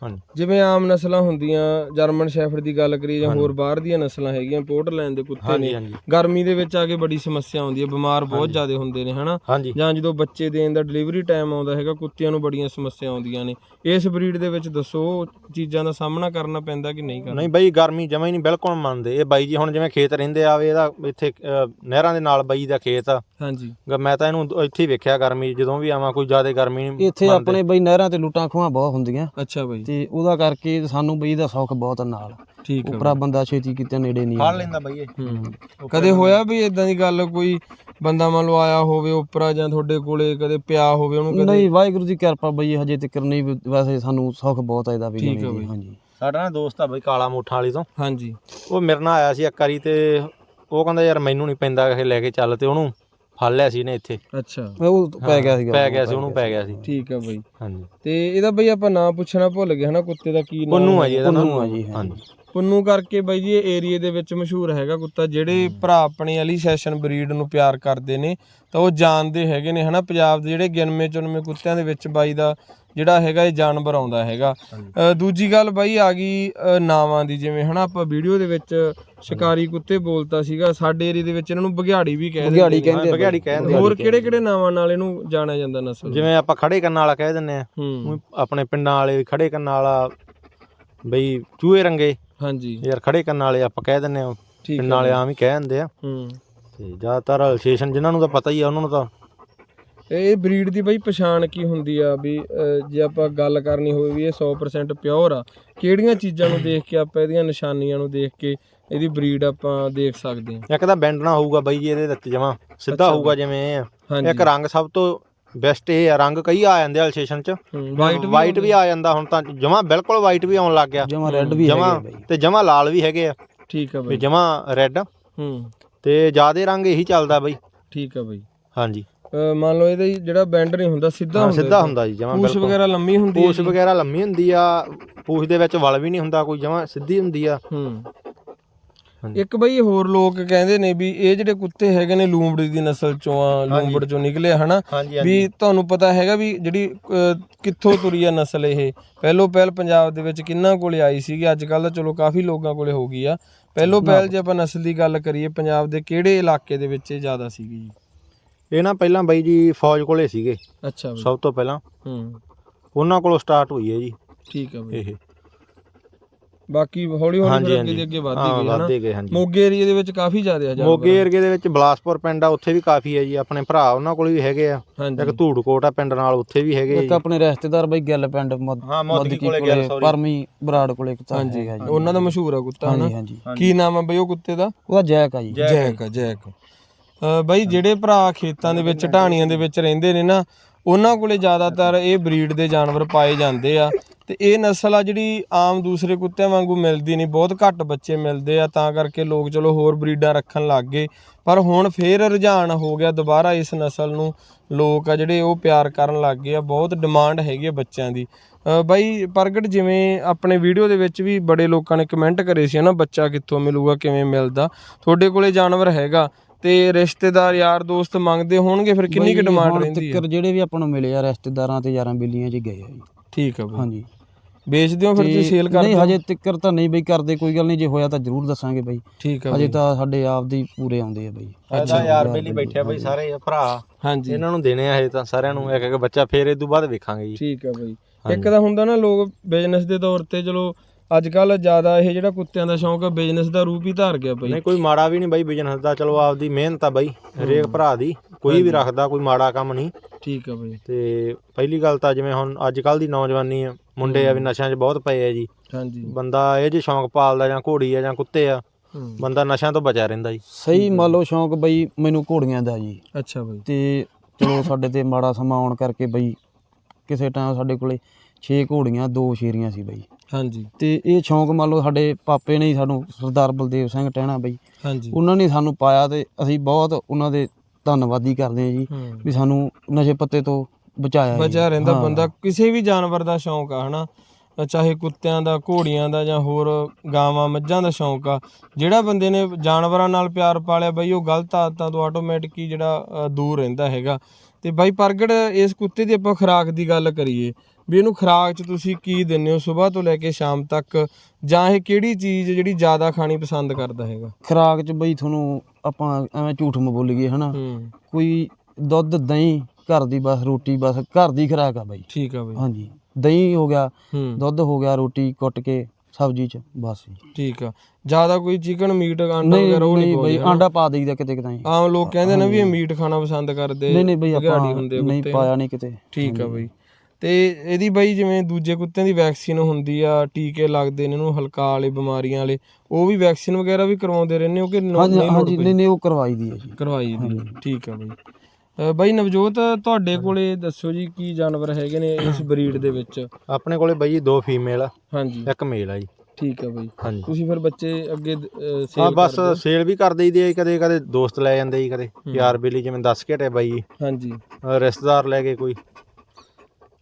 ਹਾਂਜੀ। ਜਿਵੇਂ ਆਮ ਨਸਲਾਂ ਹੁੰਦੀਆਂ ਜਰਮਨ ਸ਼ੈਫਰਡ ਦੀ ਗੱਲ ਕਰੀਏ ਜਾਂ ਹੋਰ ਬਾਹਰ ਦੀਆਂ ਨਸਲਾਂ ਹੈਗੀਆਂ ਪੋਰਟਲੈਂਡ ਦੇ ਕੁੱਤੇ ਨੇ। ਗਰਮੀ ਦੇ ਵਿੱਚ ਆ ਕੇ ਬੜੀ ਸਮੱਸਿਆ ਆਉਂਦੀ ਹੈ ਬਿਮਾਰ ਬਹੁਤ ਜ਼ਿਆਦਾ ਹੁੰਦੇ ਨੇ ਹਨਾ? ਜਾਂ ਜਦੋਂ ਬੱਚੇ ਦੇਣ ਦਾ ਡਿਲੀਵਰੀ ਟਾਈਮ ਆਉਂਦਾ ਹੈਗਾ ਕੁੱਤਿਆਂ ਨੂੰ ਬੜੀਆਂ ਸਮੱਸਿਆ ਆਉਂਦੀਆਂ ਨੇ। ਇਸ ਬਰੀਡ ਦੇ ਵਿੱਚ ਦੱਸੋ ਚੀਜ਼ਾਂ ਦਾ ਸਾਹਮਣਾ ਕਰਨਾ ਪੈਂਦਾ ਕਿ ਨਹੀਂ ਕਰਨਾ? ਨਹੀਂ ਬਾਈ ਗਰਮੀ ਜਮਾ ਹੀ ਨਹੀਂ ਬਿਲਕੁਲ ਮੰਨਦੇ। ਇਹ ਬਾਈ ਜੀ ਹੁਣ ਜਿਵੇਂ ਖੇਤ ਰਹਿੰਦੇ ਆਵੇ ਇਹਦਾ ਇੱਥੇ ਨਹਿਰਾਂ ਦੇ ਨਾਲ ਬਾਈ ਦਾ ਖੇਤ ਆ ਹਾਂਜੀ। ਗ- ਮੈਂ ਤਾਂ ਇਹਨੂੰ ਇੱਥੇ ਹੀ ਵੇਖਿਆ ਗਰਮੀ ਜਦੋਂ ਵੀ ਆਵਾਂ ਕੋਈ ਜ਼ਿਆਦਾ ਗਰਮੀ ਨਹੀਂ ਇੱਥੇ ਆਪਣੇ ਬਈ ਨਹਿਰਾਂ ਤੇ ਲੁੱਟਾਂ ਖੋਹਾਂ ਬਹੁਤ ਹੁੰਦੀਆਂ। ਅੱਛਾ ਬਾਈ। ਤੇ ਉਹਦਾ ਕਰਕੇ ਸਾਨੂੰ ਬਈ ਦਾ ਸੁੱਖ ਬਹੁਤ ਆ ਨਾਲ। ਠੀਕ ਹੈ ਉਪਰਾ ਬੰਦਾ ਛੇਤੀ ਕਿਤੇ ਨੇੜੇ ਨਹੀਂ ਫੜ ਆਉਂਦਾ। ਲੈਂਦਾ ਬਾਈ ਇਹ। ਹੂੰ। ਕਦੇ ਹੋਇਆ ਵੀ ਇਦਾਂ ਦੀ ਗੱਲ ਕੋਈ ਬੰਦਾ ਮੰਨ ਲਓ ਆਇਆ ਹੋਵੇ ਉਪਰਾ ਜਾਂ ਤੁਹਾਡੇ ਕੋਲੇ ਕਦੇ ਪਿਆ ਹੋਵੇ ਉਹਨੂੰ ਕਦੇ? ਨਹੀਂ ਵਾਹਿਗੁਰੂ ਦੀ ਕਿਰਪਾ ਬਈ ਹਜੇ ਤੱਕ ਨਹੀਂ ਵੀ ਵੈਸੇ ਸਾਨੂੰ ਸੁੱਖ ਬਹੁਤ ਆ ਇਹਦਾ ਵੀ ਠੀਕ ਆ ਬਈ। ਹਾਂਜੀ। ਸਾਡਾ ਨਾ ਦੋਸਤ ਆ ਬਾਈ ਕਾਲਾ ਮੋਠਾਂ ਵਾਲੀ ਤੋਂ। ਹਾਂਜੀ। ਉਹ ਮੇਰੇ ਨਾਲ ਆਇਆ ਸੀ ਇੱਕ ਵਾਰੀ ਤੇ ਉਹ ਕਹਿੰਦਾ ਯਾਰ ਮੈਨੂੰ ਨਹੀਂ ਪੈਂਦਾ ਇਹ ਲੈ ਕੇ ਚੱਲ ਤੇ ਉਹਨੂੰ। ਫੜ ਲਿਆ ਸੀ ਨੇ ਇੱਥੇ। ਅੱਛਾ। ਉਹ ਪੈ ਗਿਆ ਸੀਗਾ। ਪੈ ਗਿਆ ਸੀ ਉਹਨੂੰ ਪੈ ਗਿਆ ਸੀ। ਠੀਕ ਹੈ ਬਾਈ। ਹਾਂਜੀ। ਤੇ ਇਹਦਾ ਬਈ ਆਪਾਂ ਨਾਂ ਪੁੱਛਣਾ ਭੁੱਲ ਗਏ ਹਨਾ ਕੁੱਤੇ ਦਾ ਕੀ ਨਾਮ ਪੁੰਨੂ ਆ ਜੀ ਇਹਦਾ ਪੁੰਨੂ ਨਾਮ ਆ ਜੀ, ਹਾਂਜੀ। ਪੁੰਨੂ ਕਰਕੇ ਬਾਈ ਜੀ ਇਹ ਏਰੀਏ ਦੇ ਵਿੱਚ ਮਸ਼ਹੂਰ ਹੈਗਾ ਕੁੱਤਾ ਜਿਹੜੇ ਭਰਾ ਆਪਣੇ ਅਲੀ ਸੈਸ਼ਨ ਬਰੀਡ ਨੂੰ ਪਿਆਰ ਕਰਦੇ ਨੇ ਤਾਂ ਉਹ ਜਾਣਦੇ ਹੈਗੇ ਨੇ ਹਨਾ? ਪੰਜਾਬ ਦੇ ਜਿਹੜੇ ਗਿਣਵੇਂ ਚੁਣਵੇਂ ਕੁੱਤਿਆਂ ਦੇ ਵਿੱਚ ਬਾਈ ਦਾ ਜਿਹੜਾ ਹੈਗਾ ਇਹ ਜਾਨਵਰ ਆਉਂਦਾ ਹੈਗਾ। ਦੂਜੀ ਗੱਲ ਬਾਈ ਆ ਗਈ ਨਾਵਾਂ ਦੀ ਜਿਵੇਂ ਹਨਾ? ਆਪਾਂ ਵੀਡੀਓ ਦੇ ਵਿੱਚ ਸ਼ਿਕਾਰੀ ਕੁੱਤੇ ਬੋਲਤਾ ਸੀਗਾ ਸਾਡੇ ਏਰੀਏ ਦੇ ਵਿੱਚ ਇਹਨਾਂ ਨੂੰ ਬਘਿਆੜੀ ਵੀ ਕਹਿੰਦੇ ਬਘਿਆੜੀ। ਕਹਿੰਦੇ ਬਘਿਆੜੀ। ਕਹਿੰਦੇ ਹੋਰ ਕਿਹੜੇ ਕਿਹੜੇ ਨਾਵਾਂ ਨਾਲ ਇਹਨੂੰ ਜਾਣਿਆ ਜਾਂਦਾ ਨਸਲ? ਜਿਵੇਂ ਆਪਾਂ ਖੜੇ ਕੰਨਾਂ ਵਾਲਾ ਕਹਿ ਦਿੰਨੇ ਆ ਆਪਣੇ ਪਿੰਡਾਂ ਵਾਲੇ ਖੜੇ ਕੰਨਾਂ ਵਾਲਾ ਬਈ ਚੂਹੇ ਰੰਗੇ ਹਾਂਜੀ। ਯਾਰ ਖੜੇ ਕੰਨਾਂ ਵਾਲੇ ਆਪਾਂ ਕਹਿ ਦਿੰਨੇ ਆ ਠੀਕ ਪਿੰਡਾਂ ਵਾਲੇ ਆਮ ਹੀ ਕਹਿ ਦਿੰਦੇ ਆ। ਹੂੰ। ਤੇ ਜ਼ਿਆਦਾਤਰ ਸਟੇਸ਼ਨ ਜਿਨ੍ਹਾਂ ਨੂੰ ਤਾਂ ਪਤਾ ਹੀ ਆ ਉਹਨਾਂ ਨੂੰ ਤਾਂ ਇਹ ਬਰੀਡ ਦੀ ਬਈ ਪਛਾਣ ਕੀ ਹੁੰਦੀ ਆ ਵੀ ਅਹ, ਜੇ ਆਪਾਂ ਗੱਲ ਕਰਨੀ ਹੋਵੇ ਵੀ ਇਹ 100% ਪਿਓਰ ਆ ਕਿਹੜੀਆਂ ਚੀਜ਼ਾਂ ਨੂੰ ਦੇਖ ਕੇ ਆਪਾਂ ਇਹਦੀਆਂ ਨਿਸ਼ਾਨੀਆਂ ਨੂੰ ਦੇਖ ਕੇ ਇਹਦੀ ਬਰੀਡ ਆਪਾਂ ਦੇਖ ਸਕਦੇ ਹਾਂ? ਇੱਕ ਤਾਂ ਬੈਂਡਣਾ ਹੋਊਗਾ ਬਾਈ ਜੀ ਇਹਦੇ ਵਿੱਚ ਜਮਾ ਸਿੱਧਾ ਹੋਊਗਾ ਜਿਵੇਂ ਇਹ ਆ। ਹਾਂਜੀ। ਇੱਕ ਰੰਗ ਸਭ ਤੋਂ ਬੈਸਟ ਇਹ ਆ ਰੰਗ ਕਈ ਆ ਜਾਂਦੇ ਆ ਅਲਸੇਸ਼ਨ ਚ। ਵਾਈਟ ਵਾਈਟ ਵੀ ਆ ਜਾਂਦਾ ਹੁਣ ਤਾਂ ਜਮਾ ਬਿਲਕੁਲ ਵਾਈਟ ਵੀ ਆਉਣ ਲੱਗ ਗਿਆ। ਜਮਾ ਰੈੱਡ ਵੀ ਜਮਾ ਹੈਗੇ ਬਾਈ। ਤੇ ਜਮਾ ਲਾਲ ਵੀ ਹੈਗੇ ਆ। ਠੀਕ ਆ ਵੀ ਬਈ। ਜਮਾ ਰੈੱਡ ਹੂੰ। ਤੇ ਜਿਆਦੇ ਰੰਗ ਇਹੀ ਚੱਲਦਾ ਬਾਈ। ਠੀਕ ਆ ਬਈ। ਹਾਂਜੀ। ਅਹ, ਮੰਨ ਲਓ ਇਹਦਾ ਜਿਹੜਾ ਬੈਂਡ ਨਹੀਂ ਹੁੰਦਾ ਸਿੱਧਾ ਹਾਂ ਹੁੰਦਾ ਸਿੱਧਾ ਹੁੰਦਾ ਜੀ ਜਮਾ ਪੂਛ ਬਿਲਕੁਲ। ਵਗੈਰਾ ਲੰਮੀ ਹੁੰਦੀ ਹੈ ਪੂਛ ਵਗੈਰਾ ਲੰਮੀ ਹੁੰਦੀ ਆ ਪੂਛ ਦੇ ਵਿੱਚ ਵਲ ਵੀ ਨਹੀਂ ਹੁੰਦਾ ਕੋਈ ਜਮਾ ਸਿੱਧੀ ਹੁੰਦੀ ਆ। ਹੂੰ। ਇੱਕ ਬਈ ਹੋਰ ਲੋਕ ਕਹਿੰਦੇ ਨੇ ਵੀ ਇਹ ਜਿਹੜੇ ਕੁੱਤੇ ਹੈਗੇ ਨੇ ਲੂੰਬੜੀ ਦੀ ਨਸਲ ਚੋਂ ਆ ਲੂੰਬੜ ਚੋਂ ਨਿਕਲੇ ਹਨਾ? ਵੀ ਤੁਹਾਨੂੰ ਪਤਾ ਹੈਗਾ ਵੀ ਜਿਹੜੀ ਕਿੱਥੋਂ ਤੁਰੀ ਆ ਨਸਲ ਇਹ? ਪਹਿਲੋ ਪਹਿਲ ਪੰਜਾਬ ਦੇ ਵਿੱਚ ਕਿੰਨਾ ਕੋਲੇ ਆਈ ਸੀਗੀ? ਅੱਜ ਕੱਲ ਤਾਂ ਚਲੋ ਕਾਫੀ ਲੋਕਾਂ ਕੋਲੇ ਹੋ ਗਈ ਆ। ਪਹਿਲੋ ਪਹਿਲ ਜੇ ਆਪਾਂ ਨਸਲ ਦੀ ਗੱਲ ਕਰੀਏ ਪੰਜਾਬ ਦੇ ਕਿਹੜੇ ਇਲਾਕੇ ਦੇ ਵਿੱਚ ਇਹ ਜ਼ਿਆਦਾ ਸੀਗੀ ਜੀ? ਇਹ ਨਾ ਪਹਿਲਾਂ ਬਾਈ ਜੀ ਫੌਜ ਕੋਲੇ ਸੀਗੇ। ਅੱਛਾ ਸਭ ਤੋਂ ਪਹਿਲਾਂ। ਹੂੰ। ਉਹਨਾਂ ਕੋਲੋਂ ਸਟਾਰਟ ਹੋਈ ਹੈ ਜੀ। ਠੀਕ ਆ ਬਈ। ਇਹ। ਬਾਕੀ ਹੌਲੀ ਹੌਲੀ ਹਾਂਜੀ ਫਿਰ ਅੱਗੇ ਹਾਂਜੀ। ਅੱਗੇ ਹਾਂ, ਵਧਦੀ ਗਈ ਹਨਾ ਵੱਧਦੇ ਗਏ ਹਾਂਜੀ। ਮੋਗੇ ਏਰੀਆ ਦੇ ਵਿੱਚ ਕਾਫੀ ਜ਼ਿਆਦਾ ਆ ਮੋਗੇ ਏਰੀਏ ਦੇ ਵਿੱਚ ਬਲਾਸਪੁਰ ਪਿੰਡ ਆ ਉੱਥੇ ਵੀ ਕਾਫੀ ਹੈ ਜੀ ਆਪਣੇ ਭਰਾ ਉਹਨਾਂ ਕੋਲ ਵੀ ਹੈਗੇ ਆ। ਹਾਂਜੀ। ਇੱਕ ਧੂੜਕੋਟ ਆ ਪਿੰਡ ਨਾਲ ਉੱਥੇ ਵੀ ਹੈਗੇ ਇੱਕ ਆਪਣੇ ਰਿਸ਼ਤੇਦਾਰ ਬਾਈ ਗਿੱਲ ਪਿੰਡ ਮਦ- ਹਾਂ ਮੋਦਕੀ ਮਦਕੀ ਕੋਲੇ ਕੋਲੇ ਗਿਆ ਸੌਰੀ ਪਰਮੀ ਬਰਾੜ ਕੋਲੇ ਇੱਕ ਤਾਂ ਹਾਂਜੀ ਹੈਗਾ ਜੀ। ਉਹਨਾਂ ਦਾ ਮਸ਼ਹੂਰ ਆ ਕੁੱਤਾ ਹਨਾ? ਹਾਂਜੀ। ਹਾਂਜੀ ਕੀ ਨਾਮ ਆ ਬਈ ਉਹ ਕੁੱਤੇ ਦਾ? ਉਹਦਾ ਜੈਕ ਆ ਜੀ। ਜੈਕ ਆ, ਜੈਕ। ਅ, ਬਈ ਜਿਹੜੇ ਭਰਾ ਖੇਤਾਂ ਦੇ ਵਿੱਚ ਢਾਣੀਆਂ ਦੇ ਵਿੱਚ ਰਹਿੰਦੇ ਨੇ ਨਾ ਉਹਨਾਂ ਕੋਲੇ ਜ਼ਿਆਦਾਤਰ ਇਹ ਬਰੀਡ ਦੇ ਜਾਨਵਰ ਪਾਏ ਜਾਂਦੇ ਆ ਤੇ ਇਹ ਨਸਲ ਆ ਜਿਹੜੀ ਆਮ ਦੂਸਰੇ ਕੁੱਤਿਆਂ ਵਾਂਗੂ ਮਿਲਦੀ ਨਹੀਂ ਬਹੁਤ ਘੱਟ ਬੱਚੇ ਮਿਲਦੇ ਆ ਤਾਂ ਕਰਕੇ ਲੋਕ ਚਲੋ ਹੋਰ ਬਰੀਡਾਂ ਰੱਖਣ ਲੱਗ ਗਏ। ਪਰ ਹੁਣ ਫੇਰ ਰੁਝਾਨ ਹੋ ਗਿਆ ਦੁਬਾਰਾ ਇਸ ਨਸਲ ਨੂੰ ਲੋਕ ਆ ਜਿਹੜੇ ਉਹ ਪਿਆਰ ਕਰਨ ਲੱਗ ਗਏ ਆ ਬਹੁਤ ਡਿਮਾਂਡ ਹੈਗੀ ਆ ਬੱਚਿਆਂ ਦੀ। ਅ, ਬਾਈ ਪ੍ਰਗਟ ਜਿਵੇਂ ਆਪਣੇ ਵੀਡੀਓ ਦੇ ਵਿੱਚ ਵੀ ਬੜੇ ਲੋਕਾਂ ਨੇ ਕਮੈਂਟ ਕਰੇ ਸੀ ਨਾ ਬੱਚਾ ਕਿੱਥੋਂ ਮਿਲੂਗਾ ਕਿਵੇਂ ਮਿਲਦਾ? ਤੁਹਾਡੇ ਕੋਲੇ ਜਾਨਵਰ ਹੈਗਾ ਤੇ ਰਿਸ਼ਤੇਦਾਰ ਯਾਰ ਦੋਸਤ ਮੰਗਦੇ ਹੋਣਗੇ ਫਿਰ ਕਿੰਨੀ ਕੁ ਡਿਮਾਂਡ ਰਹਿੰਦੀ ਹੈ ਤੱਕਰ ਜਿਹੜੇ ਵੀ ਆਪਾਂ ਨੂੰ ਮਿਲੇ ਆ ਰਿਸ਼ਤੇਦਾਰਾਂ ਤੇ ਯਾਰਾਂ ਬੇਲੀਆਂ 'ਚ ਗਏ ਆ ਜੀ। ਠੀਕ ਆ ਬਾਈ। ਹਾਂਜੀ। ਵੇਚਦੇ ਹੋ ਫਿਰ ਤੁਸੀਂ ਸੇਲ ਕਰਦੇ ਨਹੀਂ ਹੋ? ਹਜੇ ਤੱਕਰ ਤਾਂ ਨਹੀਂ ਬਈ ਕਰਦੇ ਕੋਈ ਗੱਲ ਨਹੀਂ ਜੇ ਹੋਇਆ ਤਾਂ ਜ਼ਰੂਰ ਦੱਸਾਂਗੇ ਬਈ। ਠੀਕ ਆ ਹਜੇ ਬਾਈ। ਤਾਂ ਸਾਡੇ ਆਪ ਦੇ ਹੀ ਪੂਰੇ ਆਉਂਦੇ ਆ ਬਈ। ਅੱਛਾ। ਯਾਰ ਬੇਲੀ ਬੈਠਿਆ ਬਾਈ ਸਾਰੇ ਭਰਾ। ਹਾਂਜੀ। ਇਹਨਾਂ ਨੂੰ ਦੇਣੇ ਆ ਇਹ ਤਾਂ ਸਾਰਿਆਂ ਨੂੰ ਇੱਕ ਇੱਕ ਬੱਚਾ ਫੇਰ ਇਹ ਤੋਂ ਬਾਅਦ ਵੇਖਾਂਗੇ ਜੀ। ਠੀਕ ਆ ਬਾਈ। ਇੱਕ ਤਾਂ ਹੁੰਦਾ ਨਾ ਲੋਕ ਬਿਜ਼ਨਸ ਦੇ ਤੌਰ ਤੇ ਚਲੋ ਅੱਜ ਕੱਲ ਜ਼ਿਆਦਾ ਇਹ ਜਿਹੜਾ ਕੁੱਤਿਆਂ ਦਾ ਸ਼ੌਂਕ ਆ ਬਿਜ਼ਨਸ ਦਾ ਰੂਪ ਹੀ ਧਾਰ ਗਿਆ ਬਾਈ। ਨਹੀਂ ਕੋਈ ਮਾੜਾ ਵੀ ਨਹੀਂ ਬਾਈ ਬਿਜ਼ਨਸ ਦਾ ਚਲੋ ਆਪਦੀ ਮਿਹਨਤ ਆ ਬਾਈ ਹਰੇਕ ਭਰਾ ਦੀ ਕੋਈ ਵੀ ਰੱਖਦਾ ਕੋਈ ਮਾੜਾ ਕੰਮ ਨਹੀਂ। ਠੀਕ ਆ ਬਾਈ। ਤੇ ਪਹਿਲੀ ਗੱਲ ਤਾਂ ਜਿਵੇਂ ਹੁਣ ਅੱਜ ਕੱਲ ਦੀ ਨੌਜਵਾਨੀ ਆ ਮੁੰਡੇ ਆ ਵੀ ਨਸ਼ਿਆਂ 'ਚ ਬਹੁਤ ਪਏ ਆ ਜੀ। ਹਾਂਜੀ। ਬੰਦਾ ਇਹ ਜੇ ਸ਼ੌਂਕ ਪਾਲਦਾ ਜਾਂ ਘੋੜੀ ਆ ਜਾਂ ਕੁੱਤੇ ਆ। ਬੰਦਾ ਨਸ਼ਿਆਂ ਤੋਂ ਬਚਿਆ ਰਹਿੰਦਾ ਜੀ। ਸਹੀ ਮੰਨ ਲਓ ਸ਼ੌਂਕ ਬਈ ਮੈਨੂੰ ਘੋੜੀਆਂ ਦਾ ਜੀ। ਅੱਛਾ ਬਾਈ। ਤੇ ਚਲੋ ਸਾਡੇ ਤੇ ਮਾੜਾ ਸਮਾਂ ਆਉਣ ਕਰਕੇ ਬਈ ਕਿਸੇ ਟਾਈਮ ਸਾਡੇ ਕੋਲੇ 6 ਘੋੜੀਆਂ ਦੋ ਸ਼ੇਰੀਆਂ ਸੀ ਬਈ। ਹਾਂਜੀ। ਤੇ ਇਹ ਸ਼ੌਂਕ ਮੰਨ ਲਓ ਸਾਡੇ ਪਾਪੇ ਨੇ ਹੀ ਸਾਨੂੰ ਸਰਦਾਰ ਬਲਦੇਵ ਸਿੰਘ ਟਹਿਣਾ ਬਈ। ਹਾਂਜੀ। ਉਹਨਾਂ ਨੇ ਸਾਨੂੰ ਪਾਇਆ ਤੇ ਅਸੀਂ ਬਹੁਤ ਉਹਨਾਂ ਦੇ ਧੰਨਵਾਦੀ ਕਰਦੇ ਹਾਂ ਜੀ ਵੀ ਸਾਨੂੰ ਨਸ਼ੇ ਪੱਤੇ ਤੋਂ ਬਚਾਇਆ ਜੀ। ਬਚਿਆ ਰਹਿੰਦਾ। ਬੰਦਾ। ਕਿਸੇ ਵੀ ਜਾਨਵਰ ਦਾ ਸ਼ੌਂਕ ਆ ਹਨਾ? ਚਾਹੇ ਕੁੱਤਿਆਂ ਦਾ ਘੋੜੀਆਂ ਦਾ ਜਾਂ ਹੋਰ ਗਾਵਾਂ ਮੱਝਾਂ ਦਾ ਸ਼ੌਂਕ ਆ। ਜਿਹੜਾ ਬੰਦੇ ਨੇ ਜਾਨਵਰਾਂ ਨਾਲ ਪਿਆਰ ਪਾਲਿਆ ਬਈ ਉਹ ਗਲਤ ਆਦਤਾਂ ਤੋਂ ਆਟੋਮੈਟਿਕ ਹੀ ਜਿਹੜਾ ਦੂਰ ਰਹਿੰਦਾ ਹੈਗਾ। ਤੇ ਬਾਈ ਪ੍ਰਗਟ ਇਸ ਕੁੱਤੇ ਦੀ ਆਪਾਂ ਖੁਰਾਕ ਦੀ ਗੱਲ ਕਰੀਏ ਵੀ ਇਹਨੂੰ ਖੁਰਾਕ 'ਚ ਤੁਸੀਂ ਕੀ ਦਿੰਦੇ ਹੋ ਸਵੇਰ ਤੋਂ ਲੈ ਕੇ ਸ਼ਾਮ ਤੱਕ ਜਾਂ ਇਹ ਕਿਹੜੀ ਚੀਜ਼ ਜਿਹੜੀ ਜ਼ਿਆਦਾ ਖਾਣੀ ਪਸੰਦ ਕਰਦਾ ਹੈਗਾ? ਖੁਰਾਕ ਚ ਬਈ ਤੁਹਾਨੂੰ ਆਪਾਂ ਐਵੇਂ ਝੂਠ ਮ ਬੋਲੀਏ ਹਨਾ? ਹੂੰ। ਕੋਈ ਦੁੱਧ ਦਹੀਂ ਘਰ ਦੀ ਬਸ ਰੋਟੀ ਬਸ ਘਰ ਦੀ ਖੁਰਾਕ ਆ ਬਾਈ। ਠੀਕ ਆ ਬਾਈ। ਹਾਂਜੀ। ਦਹੀਂ ਹੋ ਗਿਆ ਹੂੰ। ਦੁੱਧ ਹੋ ਗਿਆ ਰੋਟੀ ਕੁੱਟ ਕੇ ਸਬਜ਼ੀ ਚ ਬਸ ਜੀ। ਠੀਕ ਆ ਜ਼ਿਆਦਾ ਕੋਈ ਚਿਕਨ ਮੀਟ ਆਂਡਾ ਵਗੈਰਾ ਉਹ ਨਹੀਂ ਪਾਉਂਦੇ ਬਈ? ਆਂਡਾ ਪਾ ਦੇਈਦਾ ਕਿਤੇ ਕਿਤੇ ਆਮ ਲੋਕ ਕਹਿੰਦੇ ਨੇ ਵੀ ਇਹ ਮੀਟ ਖਾਣਾ ਪਸੰਦ ਕਰਦੇ ਨਹੀਂ ਨਹੀਂ ਬਈ ਆਪਾਂ ਹੁੰਦੇ ਨਹੀਂ ਕੁੱਤੇ। ਪਾਇਆ ਨਹੀਂ ਕਿਤੇ ਠੀਕ ਆ ਬਈ ਤੇ ਇਹਦੀ ਬਈ ਜਿਵੇਂ ਦੂਜੇ ਕੁੱਤਿਆਂ ਦੀ ਵੈਕਸੀਨ ਹੁੰਦੀ ਆ ਟੀਕੇ ਲੱਗਦੇ ਨੇ ਇਹਨੂੰ ਹਲਕਾ ਵਾਲੇ ਬਿਮਾਰੀਆਂ ਵਾਲੇ ਉਹ ਵੀ ਵੈਕਸੀਨ ਵਗੈਰਾ ਵੀ ਕਰਵਾਉਂਦੇ ਰਹਿੰਦੇ ਹੋ ਕਿ ਨ- ਹਾਂਜੀ ਨਹੀਂ ਲੋੜ ਹਾਂਜੀ ਪਈ? ਨਹੀਂ ਨਹੀਂ ਉਹ ਕਰਵਾਈ ਦੀ ਹੈ ਜੀ ਕਰਵਾਈ ਦੀ। ਠੀਕ ਆ ਬਈ ਬਈ ਨਵਜੋਤ ਤੁਹਾਡੇ ਕੋਲੇ ਦੱਸੋ ਜੀ ਕੀ ਜਾਨਵਰ ਹੈਗੇ ਨੇ ਇਸ ਬਰੀਡ ਦੇ ਵਿੱਚ? ਆਪਣੇ ਕੋਲੇ ਬਾਈ ਦੋ ਫੀਮੇਲ ਆ। ਹਾਂਜੀ। ਇੱਕ ਮੇਲ ਆ ਜੀ। ਠੀਕ ਆ ਬਈ। ਹਾਂਜੀ। ਤੁਸੀਂ ਫਿਰ ਬੱਚੇ ਅੱਗੇ ਹਾਂ ਸੇਲ ਬਸ ਸੇਲ ਵੀ ਕਰ ਦਈਦੀ ਆ ਕਦੇ ਕਦੇ ਦੋਸਤ ਲੈ ਜਾਂਦੇ ਜੀ ਕਦੇ ਯਾਰ ਬੇਲੀ ਜਿਵੇਂ 10 ਘਟੇ ਬਾਈ ਹਾਂਜੀ। ਰਿਸ਼ਤੇਦਾਰ ਲੈ ਗਏ ਕੋਈ।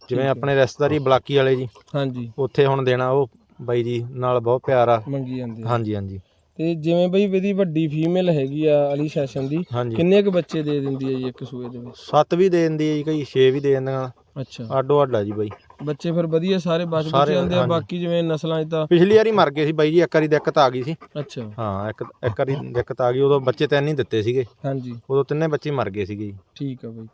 ਜਿਵੇਂ ਆਪਣੇ ਰਿਸ਼ਤੇਦਾਰੀ ਬਲਾਕੀ ਵਾਲੇ ਜੀ। ਹਾਂਜੀ। ਉੱਥੇ ਹੁਣ ਦੇਣਾ ਉਹ ਬਾਈ ਜੀ ਨਾਲ ਬਹੁਤ ਪਿਆਰ ਆ। ਮੰਗੀ ਜਾਂਦੇ। ਹਾਂਜੀ ਹਾਂਜੀ। ਤੇ ਜਿਵੇਂ ਬਈ ਇਹਦੀ ਵੱਡੀ ਫੀਮੇਲ ਹੈਗੀ ਆ ਅਲੀ ਸੈਸ਼ਨ ਦੀ ਹਾਂਜੀ। ਕਿੰਨੇ ਕੁ ਬੱਚੇ ਦੇ ਦਿੰਦੀ ਹੈ ਜੀ ਇੱਕ ਸੂਏ ਦੇ ਵਿੱਚ? ਸੱਤ ਵੀ ਦੇ ਦਿੰਦੀ ਹੈ ਜੀ ਕਈ 6 ਵੀ ਦੇ ਦਿੰਦੀਆਂ। ਅੱਛਾ। ਆਡੋ ਅੱਡ ਆ ਜੀ ਬਾਈ। ਬੱਚੇ ਫਿਰ ਵਧੀਆ ਸਾਰੇ ਬਚ ਬਚ ਸਾਰੇ, ਜਾਂਦੇ ਆ ਹਾਂਜੀ। ਬਾਕੀ ਜਿਵੇਂ ਨਸਲਾਂ 'ਚ ਤਾਂ ਪਿਛਲੀ ਵਾਰੀ ਮਰ ਗਏ ਸੀ ਬਾਈ ਜੀ ਇੱਕ ਵਾਰੀ ਦਿੱਕਤ ਆ ਗਈ ਸੀ। ਅੱਛਾ। ਹਾਂ ਇੱਕ ਇੱਕ ਵਾਰੀ ਦਿੱਕਤ ਆ ਗਈ ਉਦੋਂ ਬੱਚੇ ਤਿੰਨ ਹੀ ਦਿੱਤੇ ਸੀਗੇ। ਹਾਂਜੀ। ਉਦੋਂ ਤਿੰਨੇ ਬੱਚੇ ਮਰ ਗਏ ਸੀਗੇ ਜੀ। ਠੀਕ ਆ ਬਈ।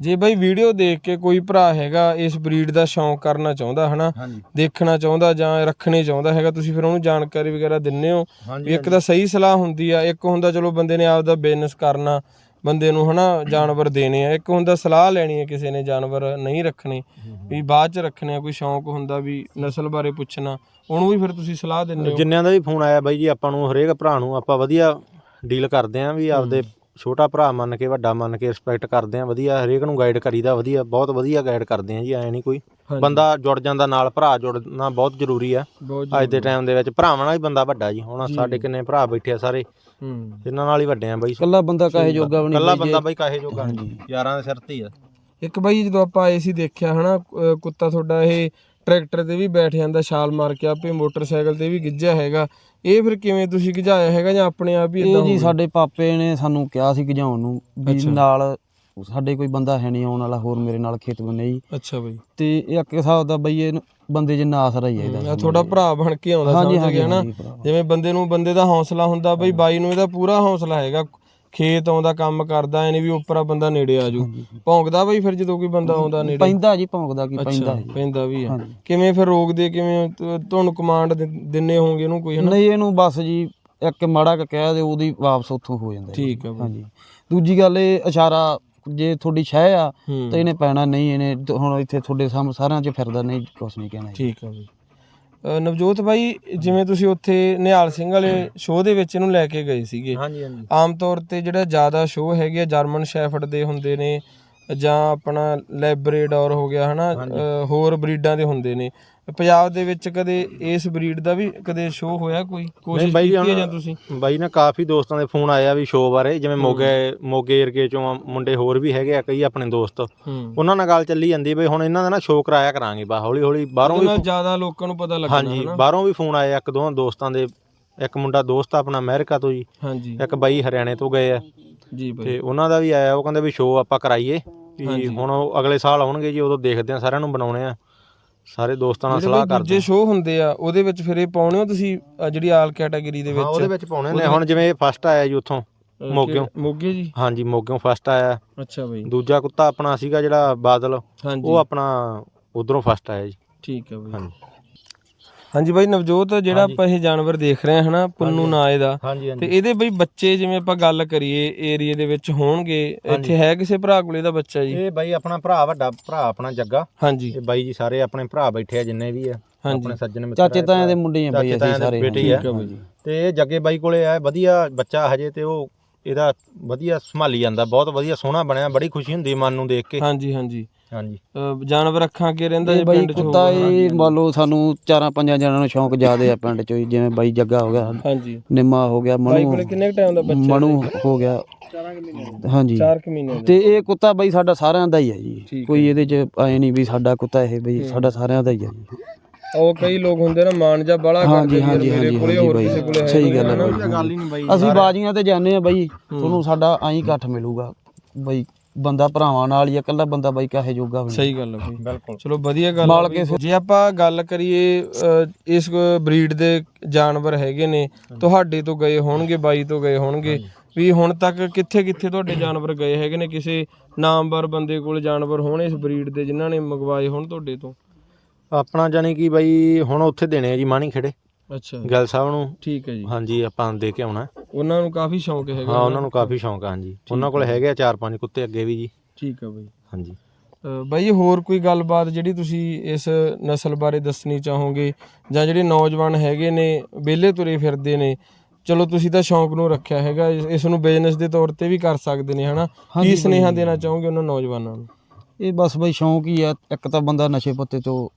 ਜੇ ਬਈ ਵੀਡੀਓ ਦੇਖ ਕੇ ਕੋਈ ਭਰਾ ਹੈਗਾ ਇਸ ਬਰੀਡ ਦਾ ਸ਼ੌਂਕ ਕਰਨਾ ਚਾਹੁੰਦਾ ਹਨਾ? ਹਾਂਜੀ। ਦੇਖਣਾ ਚਾਹੁੰਦਾ ਜਾਂ ਰੱਖਣੇ ਚਾਹੁੰਦਾ ਹੈਗਾ ਤੁਸੀਂ ਫਿਰ ਉਹਨੂੰ ਜਾਣਕਾਰੀ ਵਗੈਰਾ ਦਿੰਨੇ ਹੋ ਵੀ ਇੱਕ ਤਾਂ ਸਹੀ ਸਲਾਹ ਹੁੰਦੀ ਆ ਇੱਕ ਹੁੰਦਾ ਚਲੋ ਬੰਦੇ ਨੇ ਆਪਦਾ ਬਿਜ਼ਨਸ ਕਰਨਾ ਬੰਦੇ ਨੂੰ ਹਨਾ ਜਾਨਵਰ ਦੇਣੇ ਆ। ਇੱਕ ਹੁੰਦਾ ਸਲਾਹ ਲੈਣੀ ਹੈ ਕਿਸੇ ਨੇ ਜਾਨਵਰ ਨਹੀਂ ਰੱਖਣੇ। ਵੀ ਬਾਅਦ ਚ ਰੱਖਣੇ ਆ ਕੋਈ ਸ਼ੌਂਕ ਹੁੰਦਾ ਵੀ ਨਸਲ ਬਾਰੇ ਪੁੱਛਣਾ। ਉਹਨੂੰ ਵੀ ਫਿਰ ਤੁਸੀਂ ਸਲਾਹ ਦਿੰਦੇ ਹੋ। ਜਿੰਨਿਆਂ ਦਾ ਵੀ ਫੋਨ ਆਇਆ ਬਾਈ ਜੀ ਆਪਾਂ ਨੂੰ ਹਰੇਕ ਭਰਾ ਨੂੰ ਆਪਾਂ ਵਧੀਆ ਡੀਲ ਕਰਦੇ ਆਂ ਵੀ ਆਪਦੇ ਛੋਟਾ ਭਰਾ ਮੰਨ ਕੇ ਵੱਡਾ ਮੰਨ ਕੇ ਰਿਸਪੈਕਟ ਕਰਦੇ ਆਂ ਵਧੀਆ ਹਰੇਕ ਨੂੰ ਗਾਈਡ ਕਰੀਦਾ ਵਧੀਆ ਬਹੁਤ ਵਧੀਆ ਗਾਈਡ ਕਰਦੇ ਆਂ ਜੀ ਐ ਨਹੀਂ ਕੋਈ। ਬੰਦਾ ਜੁੜ ਜਾਂਦਾ ਨਾਲ ਭਰਾ ਜੁੜਨਾ ਬਹੁਤ ਜ਼ਰੂਰੀ ਆ। ਅੱਜ ਦੇ ਟਾਈਮ ਦੇ ਵਿੱਚ ਭਰਾਵਾਂ ਨਾਲ ਹੀ ਬੰਦਾ ਵੱਡਾ ਜੀ। ਹੁਣ ਸਾਡੇ ਕਿੰਨੇ ਭਰਾ ਬੈਠੇ ਆ ਸਾਰੇ। ਹੂੰ। ਇਹਨਾਂ ਨਾਲ ਹੀ ਵੱਡੇ ਆ ਬਾਈ। ਕੱਲਾ ਬੰਦਾ ਕਾਹੇ ਜੋਗਾ ਨਹੀਂ ਕੱਲਾ ਬੰਦਾ ਬਾਈ ਕਾਹੇ ਜੋਗਾ ਯਾਰਾਂ ਦੇ ਸਿਰ ਤੇ ਹੀ ਆ। ਇੱਕ ਬਾਈ ਜਦੋਂ ਆਪਾਂ ਆਏ ਸੀ ਦੇਖਿਆ ਹਨਾ ਕੁੱਤਾ ਤੁਹਾਡਾ ਇਹ ਟਰੈਕਟਰ ਤੇ ਵੀ ਬੈਠ ਜਾਂਦਾ ਛਾਲ ਮਾਰ ਕੇ ਆਪੇ ਮੋਟਰਸਾਈਕਲ ਤੇ ਵੀ ਗਿੱਜਿਆ ਹੈਗਾ। ਇਹ ਫਿਰ ਕਿਵੇਂ ਤੁਸੀਂ ਗਿਝਾਇਆ ਹੈਗਾ ਜਾਂ ਆਪਣੇ ਆਪ ਹੀ ਇਹ ਇਦਾਂ ਜੀ ਸਾਡੇ ਪਾਪੇ ਨੇ ਸਾਨੂੰ ਕਿਹਾ ਸੀ ਗਿਜਾਉਣ ਨੂੰ ਵੀ ਨਾਲ ਸਾਡੇ ਕੋਈ ਬੰਦਾ ਹੈ ਨਹੀਂ ਆਉਣ ਵਾਲਾ ਹੋਰ ਮੇਰੇ ਨਾਲ ਖੇਤ ਬੰਨੇ ਜੀ। ਅੱਛਾ ਬਾਈ। ਤੇ ਇਹ ਇੱਕ ਹਿਸਾਬ ਦਾ ਬਈ ਇਹ ਬੰਦੇ ਜਿੰਨਾ ਆਸਰਾ ਹੀ ਹੈ ਇਹਦਾ। ਤੁਹਾਡਾ ਭਰਾ ਬਣ ਕੇ ਆਉਂਦਾ ਹਾਂਜੀ, ਸਮਝ ਗਿਆ ਹਾਂਜੀ, ਨਾ? ਹਾਂਜੀ, ਭਰਾ। ਜਿਵੇਂ ਬੰਦੇ ਨੂੰ ਬੰਦੇ ਦਾ ਹੌਸਲਾ ਹੁੰਦਾ ਬਈ ਬਾਈ ਨੂੰ ਇਹਦਾ ਪੂਰਾ ਹੌਸਲਾ ਹੈਗਾ। ਖੇਤ ਆਉਂਦਾ ਕੰਮ ਕਰਦਾ ਐ ਨਹੀਂ ਵੀ ਉੱਪਰਾ ਬੰਦਾ ਨੇੜੇ ਆ ਜੂ ਭੌਂਕਦਾ ਬਈ ਫਿਰ ਜਦੋਂ ਕੋਈ ਬੰਦਾ ਆਉਂਦਾ ਨੇੜੇ? ਪੈਂਦਾ ਜੀ ਭੌਂਕਦਾ ਕੀ ਪੈਂਦਾ ਜੀ। ਪੈਂਦਾ ਵੀ ਆ ਹਾਂਜੀ। ਕਿਵੇਂ ਫਿਰ ਰੋਕਦੇ ਕਿਵੇਂ ਤ- ਤੁਹਾਨੂੰ ਕਮਾਂਡ ਦਿੰਨੇ ਹੋਵੋਗੇ ਇਹਨੂੰ ਕੋਈ ਹਨਾ? ਨਹੀਂ ਇਹਨੂੰ ਬਸ ਜੀ ਇੱਕ ਮਾੜਾ ਕ ਕਹਿ ਦੇ ਉਹਦੀ ਵਾਪਸ ਉੱਥੋਂ ਹੋ ਜਾਂਦਾ ਜੀ। ਠੀਕ ਆ ਬਾਈ। ਹਾਂਜੀ। ਦੂਜੀ ਗੱਲ ਇਹ ਇਸ਼ਾਰਾ ਜੇ ਤੁਹਾਡੀ ਸ਼ਹਿ ਆ ਹੂੰ। ਤਾਂ ਇਹਨੇ ਪੈਣਾ ਨਹੀਂ ਇਹਨੇ ਤ- ਹੁਣ ਇੱਥੇ ਤੁਹਾਡੇ ਸਾਹਮਣੇ ਸਾਰਿਆਂ 'ਚ ਫਿਰਦਾ ਨਹੀਂ ਕੁਛ ਨਹੀਂ ਕਹਿਣਾ ਜੀ। ਠੀਕ ਆ ਬਈ ਅ, ਨਵਜੋਤ ਬਾਈ ਜਿਵੇਂ ਤੁਸੀਂ ਉੱਥੇ ਨਿਹਾਲ ਸਿੰਘ ਵਾਲੇ ਸ਼ੋਅ ਦੇ ਵਿੱਚ ਇਹਨੂੰ ਲੈ ਕੇ ਗਏ ਸੀਗੇ। ਹਾਂਜੀ ਹਾਂਜੀ। ਆਮ ਤੌਰ ਤੇ ਜਿਹੜਾ ਜ਼ਿਆਦਾ ਸ਼ੋਅ ਹੈਗੇ ਆ ਜਰਮਨ ਸ਼ੈਫਰਡ ਦੇ ਹੁੰਦੇ ਨੇ ਜਾਂ ਆਪਣਾ ਲੈਬਰੇਡੋਰ ਹੋ ਗਿਆ ਹਨਾ ਅ, ਹੋਰ ਬਰੀਡਾਂ ਦੇ ਹੁੰਦੇ ਨੇ। ਪੰਜਾਬ ਦੇ ਵਿੱਚ ਕਦੇ ਇਸ ਬਰੀਡ ਦਾ ਵੀ ਕਦੇ ਸ਼ੋਅ ਹੋਇਆ ਕੋਈ? ਕੋਸ਼ਿਸ਼ ਬਾਈ ਕੀਤੀ ਹੈ ਹੁਣ- ਜਾਂ ਤੁਸੀਂ? ਬਾਈ ਨਾ ਕਾਫੀ ਦੋਸਤਾਂ ਦੇ ਫੋਨ ਆਇਆ ਵੀ ਸ਼ੋਅ ਬਾਰੇ ਜਿਵੇਂ ਮੋਗੇ ਮੋਗੇ ਏਰੀਏ ਚੋਂ ਮੁੰਡੇ ਹੋਰ ਵੀ ਹੈਗੇ ਆ ਕਈ ਆਪਣੇ ਦੋਸਤ। ਹੂੰ। ਉਹਨਾਂ ਨਾਲ ਗੱਲ ਚੱਲੀ ਜਾਂਦੀ ਬਈ ਹੁਣ ਇਹਨਾਂ ਦਾ ਨਾ ਸ਼ੋਅ ਕਰਾਇਆ ਕਰਾਂਗੇ ਬਾ ਹੌਲੀ ਹੌਲੀ ਬਾਹਰੋਂ ਵੀ ਨਾਲ ਜ਼ਿਆਦਾ ਲੋਕਾਂ ਨੂੰ ਪਤਾ ਲੱਗਣਾ ਹਾਂਜੀ ਹਨਾ? ਬਾਹਰੋਂ ਵੀ ਫੋਨ ਆਏ ਆ ਇੱਕ ਦੋ ਦੋਸਤਾਂ ਦੇ ਇੱਕ ਮੁੰਡਾ ਦੋਸਤ ਆ ਆਪਣਾ ਅਮਰੀਕਾ ਤੋਂ ਜੀ ਹਾਂਜੀ। ਇੱਕ ਬਾਈ ਹਰਿਆਣੇ ਤੋਂ ਗਏ ਆ। ਜੀ ਬਾਈ। ਤੇ ਉਹਨਾਂ ਦਾ ਵੀ ਆਇਆ ਉਹ ਕਹਿੰਦੇ ਵੀ ਸ਼ੋਅ ਆਪਾਂ ਕਰਾਈਏ ਵੀ ਹਾਂਜੀ। ਹੁਣ ਉਹ ਅਗਲੇ ਸਾਲ ਆਉਣਗੇ ਜੀ ਉਦੋਂ ਦੇਖਦੇ ਆ ਸਾਰਿਆਂ ਨੂੰ ਬਣਾਉਣੇ ਆ। ਸਾਰੇ ਦੋਸਤਾਂ ਨਾਲ ਜਿਹੜੇ ਸਲਾਹ ਕਰਦੇ ਦੂਜੇ ਸ਼ੋਅ ਹੁੰਦੇ ਆ ਉਹਦੇ ਵਿੱਚ ਫਿਰ ਇਹ ਪਾਉਣੇ ਹੋ ਤੁਸੀਂ ਜਿਹੜੀ ਆਲ ਕੈਟਾਗਰੀ ਦੇ ਹਾਂ ਉਹਦੇ ਵਿੱਚ ਵਿੱਚ ਪਾਉਣੇ ਨੇ। ਹੁਣ ਜਿਵੇਂ ਫਸਟ ਆਇਆ ਜੀ ਉੱਥੋਂ ਅਹ, ਮੋਗਿਓਂ। ਕਿ- ਮੋਗੇ ਜੀ? ਹਾਂਜੀ ਮੋਗਿਓਂ ਫਸਟ ਆਇਆ। ਅੱਛਾ ਬਾਈ। ਦੂਜਾ ਕੁੱਤਾ ਆਪਣਾ ਸੀਗਾ ਜਿਹੜਾ ਬਾਦਲ ਹਾਂਜੀ। ਉਹ ਆਪਣਾ ਉਧਰੋਂ ਫਸਟ ਆਇਆ ਜੀ। ਠੀਕ ਹੈ ਬਾਈ। ਹਾਂਜੀ। ਹਾਂਜੀ ਬਾਈ ਨਵਜੋਤ ਜਿਹੜਾ ਆਪਾਂ ਇਹ ਜਾਨਵਰ ਦੇਖ ਰਹੇ ਹਾਂ ਹਨਾ ਪੁੰਨੂ ਨਾਂ ਇਹਦਾ। ਤੇ ਇਹਦੇ ਬਈ ਬੱਚੇ ਜਿਵੇਂ ਆਪਾਂ ਗੱਲ ਕਰੀਏ ਏਰੀਏ ਦੇ ਵਿੱਚ ਹੋਣਗੇ ਇੱਥੇ ਹੈ ਕਿਸੇ ਭਰਾ ਕੋਲ ਇਹਦਾ ਬੱਚਾ ਜੀ? ਇਹ ਬਾਈ ਆਪਣਾ ਭਰਾ ਵੱਡਾ ਭਰਾ ਆਪਣਾ ਜੱਗਾ। ਹਾਂਜੀ। ਇਹ ਬਾਈ ਜੀ ਸਾਰੇ ਆਪਣੇ ਭਰਾ ਬੈਠੇ ਆ ਜਿੰਨੇ ਵੀ ਆ ਹਾਂਜੀ। ਆਪਣੇ ਸੱਜਣ ਮਿੱਤਰ ਚਾਚੇ ਤਾਇਆਂ ਦੇ ਮੁੰਡੇ ਆ ਬਈ ਅਸੀਂ ਦੇ ਸਾਰੇ। ਬੇਟੇ ਹੀ ਆ। ਠੀਕ ਆ ਬਾਈ ਜੀ। ਤੇ ਇਹ ਜੱਗੇ ਬਾਈ ਕੋਲੇ ਆ ਵਧੀਆ ਬੱਚਾ ਹਜੇ ਤੇ ਉਹ ਇਹਦਾ ਵਧੀਆ ਸੰਭਾਲੀ ਜਾਂਦਾ ਬਹੁਤ ਵਧੀਆ ਸੋਹਣਾ ਬਣਿਆ ਬੜੀ ਖੁਸ਼ੀ ਹੁੰਦੀ ਮਨ ਨੂੰ ਦੇਖ ਕੇ। ਹਾਂਜੀ ਹਾਂਜੀ। ਹਾਂਜੀ। ਅਹ ਜਾਨਵਰ ਅੱਖਾਂ ਅੱਗੇ ਰਹਿੰਦਾ ਜੇ ਬਾਈ ਪਿੰਡ ਚ ਕੁੱਤਾ ਹੋਊਗਾ। ਇਹ ਮੰਨ ਲਓ ਸਾਨੂੰ ਚਾਰਾਂ ਪੰਜਾਂ ਜਣਾਂ ਨੂੰ ਸ਼ੌਂਕ ਜ਼ਿਆਦੇ ਆ ਪਿੰਡ 'ਚ ਜਿਵੇਂ ਬਾਈ ਜੱਗਾ ਹੋ ਗਿਆ ਹਾਂਜੀ। ਨਿੰਮਾ ਹੋ ਗਿਆ ਬਾਈ ਮਨੂ ਕੋਲੇ ਕਿੰਨੇ ਟਾਈਮ ਦਾ ਬੱਚਾ ਮਨੂ ਹੋ ਗਿਆ। ਹਾਂਜੀ। 4 ਕੁ ਮਹੀਨੇ ਦਾ। ਤੇ ਇਹ ਕੁੱਤਾ ਬਾਈ ਸਾਡਾ ਸਾਰਿਆਂ ਦਾ ਹੀ ਹੈ ਜੀ। ਕੋਈ ਇਹਦੇ 'ਚ ਆਏ ਨਹੀਂ ਵੀ ਸਾਡਾ ਕੁੱਤਾ ਇਹ ਬਈ ਸਾਡਾ ਸਾਰਿਆਂ ਦਾ ਹੀ ਹੈ ਜੀ। ਉਹ ਕਈ ਲੋਕ ਹੁੰਦੇ ਨਾ ਮਾਨ ਜਾਂ ਬੜਾ ਹਾਂਜੀ, ਹਾਂਜੀ, ਕੋਲੇ ਹਾਂਜੀ ਹੋਰ ਬਾਈ। ਕਿਸੇ ਕੋਲੇ ਹੈ ਸਹੀ ਨਹੀਂ, ਗੱਲ ਹੈ। ਬਾਈ। ਬਾਈ ਅਸੀਂ ਬਾਜੀਆਂ ਤੇ ਜਾਂਦੇ ਆ ਬਾਈ। ਤੁਹਾਨੂੰ ਸਾਡਾ ਐਂ ਇਕੱਠ ਮਿਲੂਗਾ। ਬਈ ਬੰਦਾ ਭਰਾਵਾਂ ਨਾਲ ਹੀ ਆ, ਇਕੱਲਾ ਬੰਦਾ ਬਾਈ ਕਾਹੇ ਜੋਗਾ ਵੀ ਨਹੀਂ। ਸਹੀ ਗੱਲ ਹੈ ਬਿਲਕੁਲ। ਚਲੋ ਵਧੀਆ ਗੱਲ ਮਾਲ ਆ ਬਈ। ਜੇ ਆਪਾਂ ਗੱਲ ਕਰੀਏ ਅ, ਇਸ ਬਰੀਡ ਦੇ ਜਾਨਵਰ ਹੈਗੇ ਨੇ ਤੁਹਾਡੇ ਤੋਂ ਗਏ ਹੋਣਗੇ ਬਾਈ ਤੋਂ ਗਏ ਹੋਣਗੇ ਵੀ ਹੁਣ ਤੱਕ ਕਿੱਥੇ ਕਿੱਥੇ ਤੁਹਾਡੇ ਜਾਨਵਰ ਗਏ ਹੈਗੇ ਨੇ? ਕਿਸੇ ਨਾਮਵਰ ਬੰਦੇ ਕੋਲ ਜਾਨਵਰ ਹੋਣ ਇਸ ਬਰੀਡ ਦੇ ਜਿਨ੍ਹਾਂ ਨੇ ਮੰਗਵਾਏ ਹੋਣ ਤੁਹਾਡੇ ਤੋਂ? ਆਪਣਾ ਜਾਨੀ ਕਿ ਬਾਈ ਹੁਣ ਉੱਥੇ ਦੇਣੇ ਆ ਜੀ ਮਾਣੀ ਖੇੜੇ ਅੱਛਾ ਗੱਲ ਸਾਹਿਬ ਨੂੰ? ਠੀਕ ਹੈ ਜੀ। ਹਾਂਜੀ ਆਪਾਂ ਦੇ ਕੇ ਆਉਣਾ। ਉਹਨਾਂ ਨੂੰ ਕਾਫੀ ਸ਼ੌਂਕ ਹੈਗਾ ਹਾਂ ਉਹਨਾਂ ਨੂੰ ਕਾਫੀ ਸ਼ੌਂਕ ਆ ਹਾਂਜੀ। ਉਹਨਾਂ ਕੋਲ ਹੈਗੇ ਆ ਚਾਰ ਪੰਜ ਕੁੱਤੇ ਅੱਗੇ ਵੀ ਜੀ। ਠੀਕ ਹੈ ਬਾਈ। ਹਾਂਜੀ। ਬਾਈ ਹੋਰ ਕੋਈ ਗੱਲਬਾਤ ਜਿਹੜੀ ਤੁਸੀਂ ਇਸ ਨਸਲ ਬਾਰੇ ਦੱਸਣੀ ਚਾਹੋਗੇ? ਜਾਂ ਜਿਹੜੇ ਨੌਜਵਾਨ ਹੈਗੇ ਨੇ ਵਿਹਲੇ ਤੁਰੇ ਫਿਰਦੇ ਨੇ ਚਲੋ ਤੁਸੀਂ ਤਾਂ ਸ਼ੌਂਕ ਨੂੰ ਰੱਖਿਆ ਹੈਗਾ ਇਸ ਇਸ ਨੂੰ ਬਿਜ਼ਨਸ ਦੇ ਤੌਰ ਤੇ ਵੀ ਕਰ ਸਕਦੇ ਨੇ ਹਨਾ? ਕੀ ਸੁਨੇਹਾ ਦੇਣਾ ਚਾਹੋਗੇ ਉਹਨਾਂ ਨੌਜਵਾਨਾਂ ਨੂੰ? ਇਹ ਬਸ ਬਈ ਸ਼ੌਂਕ ਹੀ ਆ ਇੱਕ ਤਾਂ ਬੰਦਾ ਨਸ਼ੇ ਪੱਤੇ ਤੋਂ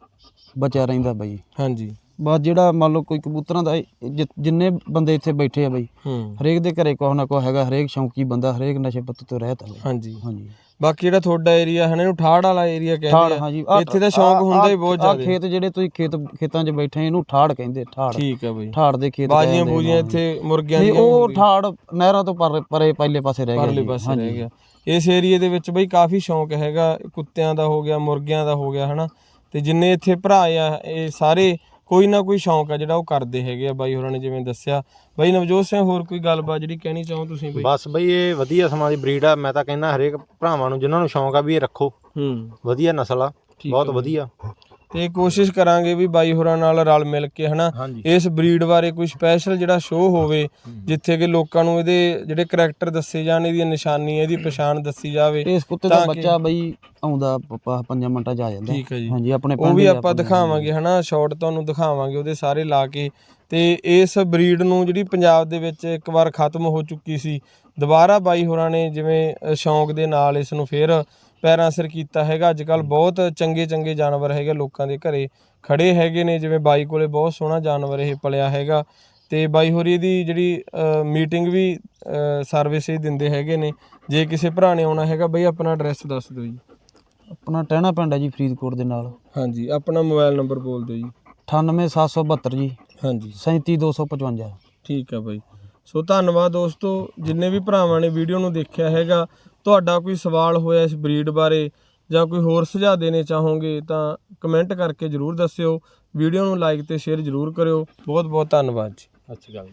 ਬਚਿਆ ਰਹਿੰਦਾ ਬਈ। ਹਾਂਜੀ। ਬਸ ਜਿਹੜਾ ਮੰਨ ਲਓ ਕੋਈ ਕਬੂਤਰਾਂ ਦਾ ਜਿ- ਜਿੰਨੇ ਬੰਦੇ ਇੱਥੇ ਬੈਠੇ ਆ ਬਈ ਹੂੰ। ਹਰੇਕ ਦੇ ਘਰੇ ਕੋਈ ਨਾ ਕੋਈ ਹੈਗਾ ਹਰੇਕ ਸ਼ੌਂਕੀ ਬੰਦਾ ਹਰੇਕ ਨਸ਼ੇ ਪੱਤੇ ਤੋਂ ਰਹਿਤ ਆ ਹਾਂਜੀ। ਹਾਂਜੀ। ਬਾਕੀ ਜਿਹੜਾ ਤੁਹਾਡਾ ਏਰੀਆ ਹੈ ਨਾ ਇਹਨੂੰ ਠਾੜ ਵਾਲਾ ਏਰੀਆ ਠਾੜ ਕਹਿੰਦੇ ਆ। ਹਾਂਜੀ। ਆਹ- ਇੱਥੇ ਤਾਂ ਸ਼ੌਂਕ ਆਹ- ਹੁੰਦਾ ਹੀ ਬਹੁਤ ਆਹ ਜ਼ਿਆਦਾ ਖੇਤ ਜਿਹੜੇ ਤੁਸੀਂ ਖੇਤ ਖੇਤਾਂ 'ਚ ਬੈਠੇ ਆ, ਇਹਨੂੰ ਠਾੜ ਕਹਿੰਦੇ ਠਾੜ। ਠੀਕ ਹੈ ਬਾਈ। ਠਾੜ ਦੇ ਖੇਤ ਬਾਜੀਆਂ ਕਹਿੰਦੇ ਬੂਜੀਆਂ। ਇੱਥੇ ਮੁਰਗਿਆਂ ਨਹੀਂ ਦੀਆਂ ਉਹ ਠਾੜ ਨਹਿਰਾਂ ਤੋਂ ਪਰ ਪਰੇ ਪਹਿਲੇ ਪਾਸੇ ਰਹਿ ਗਿਆ ਪਰਲੇ ਜੀ। ਪਾਸੇ ਰਹਿ ਗਿਆ। ਇਸ ਏਰੀਏ ਦੇ ਵਿੱਚ ਬਈ ਕਾਫੀ ਸ਼ੌਂਕ ਹੈਗਾ ਕੁੱਤਿਆਂ ਦਾ ਹੋ ਗਿਆ ਮੁਰਗਿਆਂ ਦਾ ਹੋ ਗਿਆ ਹਨਾ। ਤੇ ਜਿੰਨੇ ਇੱਥੇ ਭਰਾ ਆ ਇਹ ਸਾਰੇ ਕੋਈ ਨਾ ਕੋਈ ਸ਼ੌਂਕ ਆ ਜਿਹੜਾ ਉਹ ਕਰਦੇ ਹੈਗੇ ਆ ਬਾਈ ਹੋਰਾਂ ਨੇ ਜਿਵੇਂ ਦੱਸਿਆ। ਬਾਈ ਨਵਜੋਤ ਸਿੰਘ ਹੋਰ ਕੋਈ ਗੱਲਬਾਤ ਜਿਹੜੀ ਕਹਿਣੀ ਚਾਹੋ ਤੁਸੀਂ ਬਈ? ਬਸ ਬਈ ਇਹ ਵਧੀਆ ਸਮਾਂ ਦੀ ਬਰੀਡ ਆ। ਮੈਂ ਤਾਂ ਕਹਿੰਦਾ ਹਰੇਕ ਭਰਾਵਾਂ ਨੂੰ ਜਿਨ੍ਹਾਂ ਨੂੰ ਸ਼ੌਂਕ ਆ ਵੀ ਇਹ ਰੱਖੋ। ਹੂੰ। ਵਧੀਆ ਨਸਲ ਆ। ਬਹੁਤ ਵਧੀਆ। ਤੇ ਕੋਸ਼ਿਸ਼ ਕਰਾਂਗੇ ਵੀ ਬਾਈ ਹੋਰਾਂ ਨਾਲ ਰਲ ਮਿਲ ਕੇ ਹਨਾ? ਇਸ ਬਰੀਡ ਬਾਰੇ ਕੋਈ ਸਪੈਸ਼ਲ ਜਿਹੜਾ ਸ਼ੋਅ ਹੋਵੇ ਜਿੱਥੇ ਕਿ ਲੋਕਾਂ ਨੂੰ ਇਹਦੇ ਜਿਹੜੇ ਕਰੈਕਟਰ ਦੱਸੇ ਜਾਣ ਇਹਦੀ ਨਿਸ਼ਾਨੀ ਇਹਦੀ ਪਛਾਣ ਦੱਸੀ ਜਾਵੇ ਇਸ ਕੁੱਤੇ ਦਾ ਬੱਚਾ ਬਈ ਆਉਂਦਾ ਪੰਜਾਂ ਮਿੰਟਾਂ ਚ ਆ ਜਾਂਦਾ। ਹਾਂਜੀ ਆਪਣੇ ਉਹ ਵੀ ਆਪਾਂ ਦਿਖਾਵਾਂਗੇ ਹਨਾ? ਸ਼ਾਰਟ ਤੁਹਾਨੂੰ ਦਿਖਾਵਾਂਗੇ ਉਹਦੇ ਸਾਰੇ ਲਾ ਕੇ। ਤੇ ਇਸ ਬਰੀਡ ਨੂੰ ਜਿਹੜੀ ਪੰਜਾਬ ਦੇ ਵਿੱਚ ਇੱਕ ਵਾਰ ਖਤਮ ਹੋ ਚੁੱਕੀ ਸੀ ਦੁਬਾਰਾ ਬਾਈ ਹੋਰਾਂ ਨੇ ਜਿਵੇਂ ਸ਼ੌਂਕ ਦੇ ਨਾਲ ਇਸ ਨੂੰ ਫੇਰ ਪੈਰਾਂ ਸਿਰ ਕੀਤਾ ਹੈਗਾ। ਅੱਜ ਕੱਲ ਬਹੁਤ ਚੰਗੇ ਚੰਗੇ ਜਾਨਵਰ ਹੈਗੇ ਲੋਕਾਂ ਦੇ ਘਰੇ। ਖੜੇ ਹੈਗੇ ਨੇ ਜਿਵੇਂ ਬਾਈ ਕੋਲੇ ਬਹੁਤ ਸੋਹਣਾ ਜਾਨਵਰ ਇਹ ਪਲਿਆ ਹੈਗਾ। ਤੇ ਬਾਈ ਹੋਰੀ ਦੀ ਜਿਹੜੀ ਮੀਟਿੰਗ ਵੀ ਸਰਵਿਸ ਇਹ ਦਿੰਦੇ ਹੈਗੇ ਨੇ। ਜੇ ਕਿਸੇ ਭਰਾ ਨੇ ਆਉਣਾ ਹੈਗਾ ਬਈ ਆਪਣਾ ਐਡਰੈਸ ਦੱਸ ਦਿਓ ਜੀ। ਆਪਣਾ ਟਹਿਣਾ ਪਿੰਡ ਹੈ ਜੀ ਫਰੀਦਕੋਟ ਦੇ ਨਾਲ। ਹਾਂਜੀ ਆਪਣਾ ਮੋਬਾਈਲ ਨੰਬਰ ਬੋਲ ਦਿਓ ਜੀ। 98772 ਜੀ। ਹਾਂਜੀ। 37255 ਠੀਕ ਆ ਬਾਈ। ਸੋ ਧੰਨਵਾਦ ਦੋਸਤੋ ਜਿੰਨੇ ਵੀ ਭਰਾਵਾਂ ਨੇ ਵੀਡੀਓ ਨੂੰ ਦੇਖਿਆ ਹੈਗਾ ਤੁਹਾਡਾ ਕੋਈ ਸਵਾਲ ਹੋਇਆ ਇਸ ਬਰੀਡ ਬਾਰੇ ਜਾਂ ਕੋਈ ਹੋਰ ਸੁਝਾਅ ਦੇਣੇ ਚਾਹੋਗੇ ਤਾਂ ਕਮੈਂਟ ਕਰਕੇ ਜਰੂਰ ਦੱਸਿਓ। ਵੀਡੀਓ ਨੂੰ ਲਾਈਕ ਤੇ ਸ਼ੇਅਰ ਜਰੂਰ ਕਰਿਓ। ਬਹੁਤ ਬਹੁਤ ਧੰਨਵਾਦ ਜੀ। ਅੱਛੀ ਗੱਲ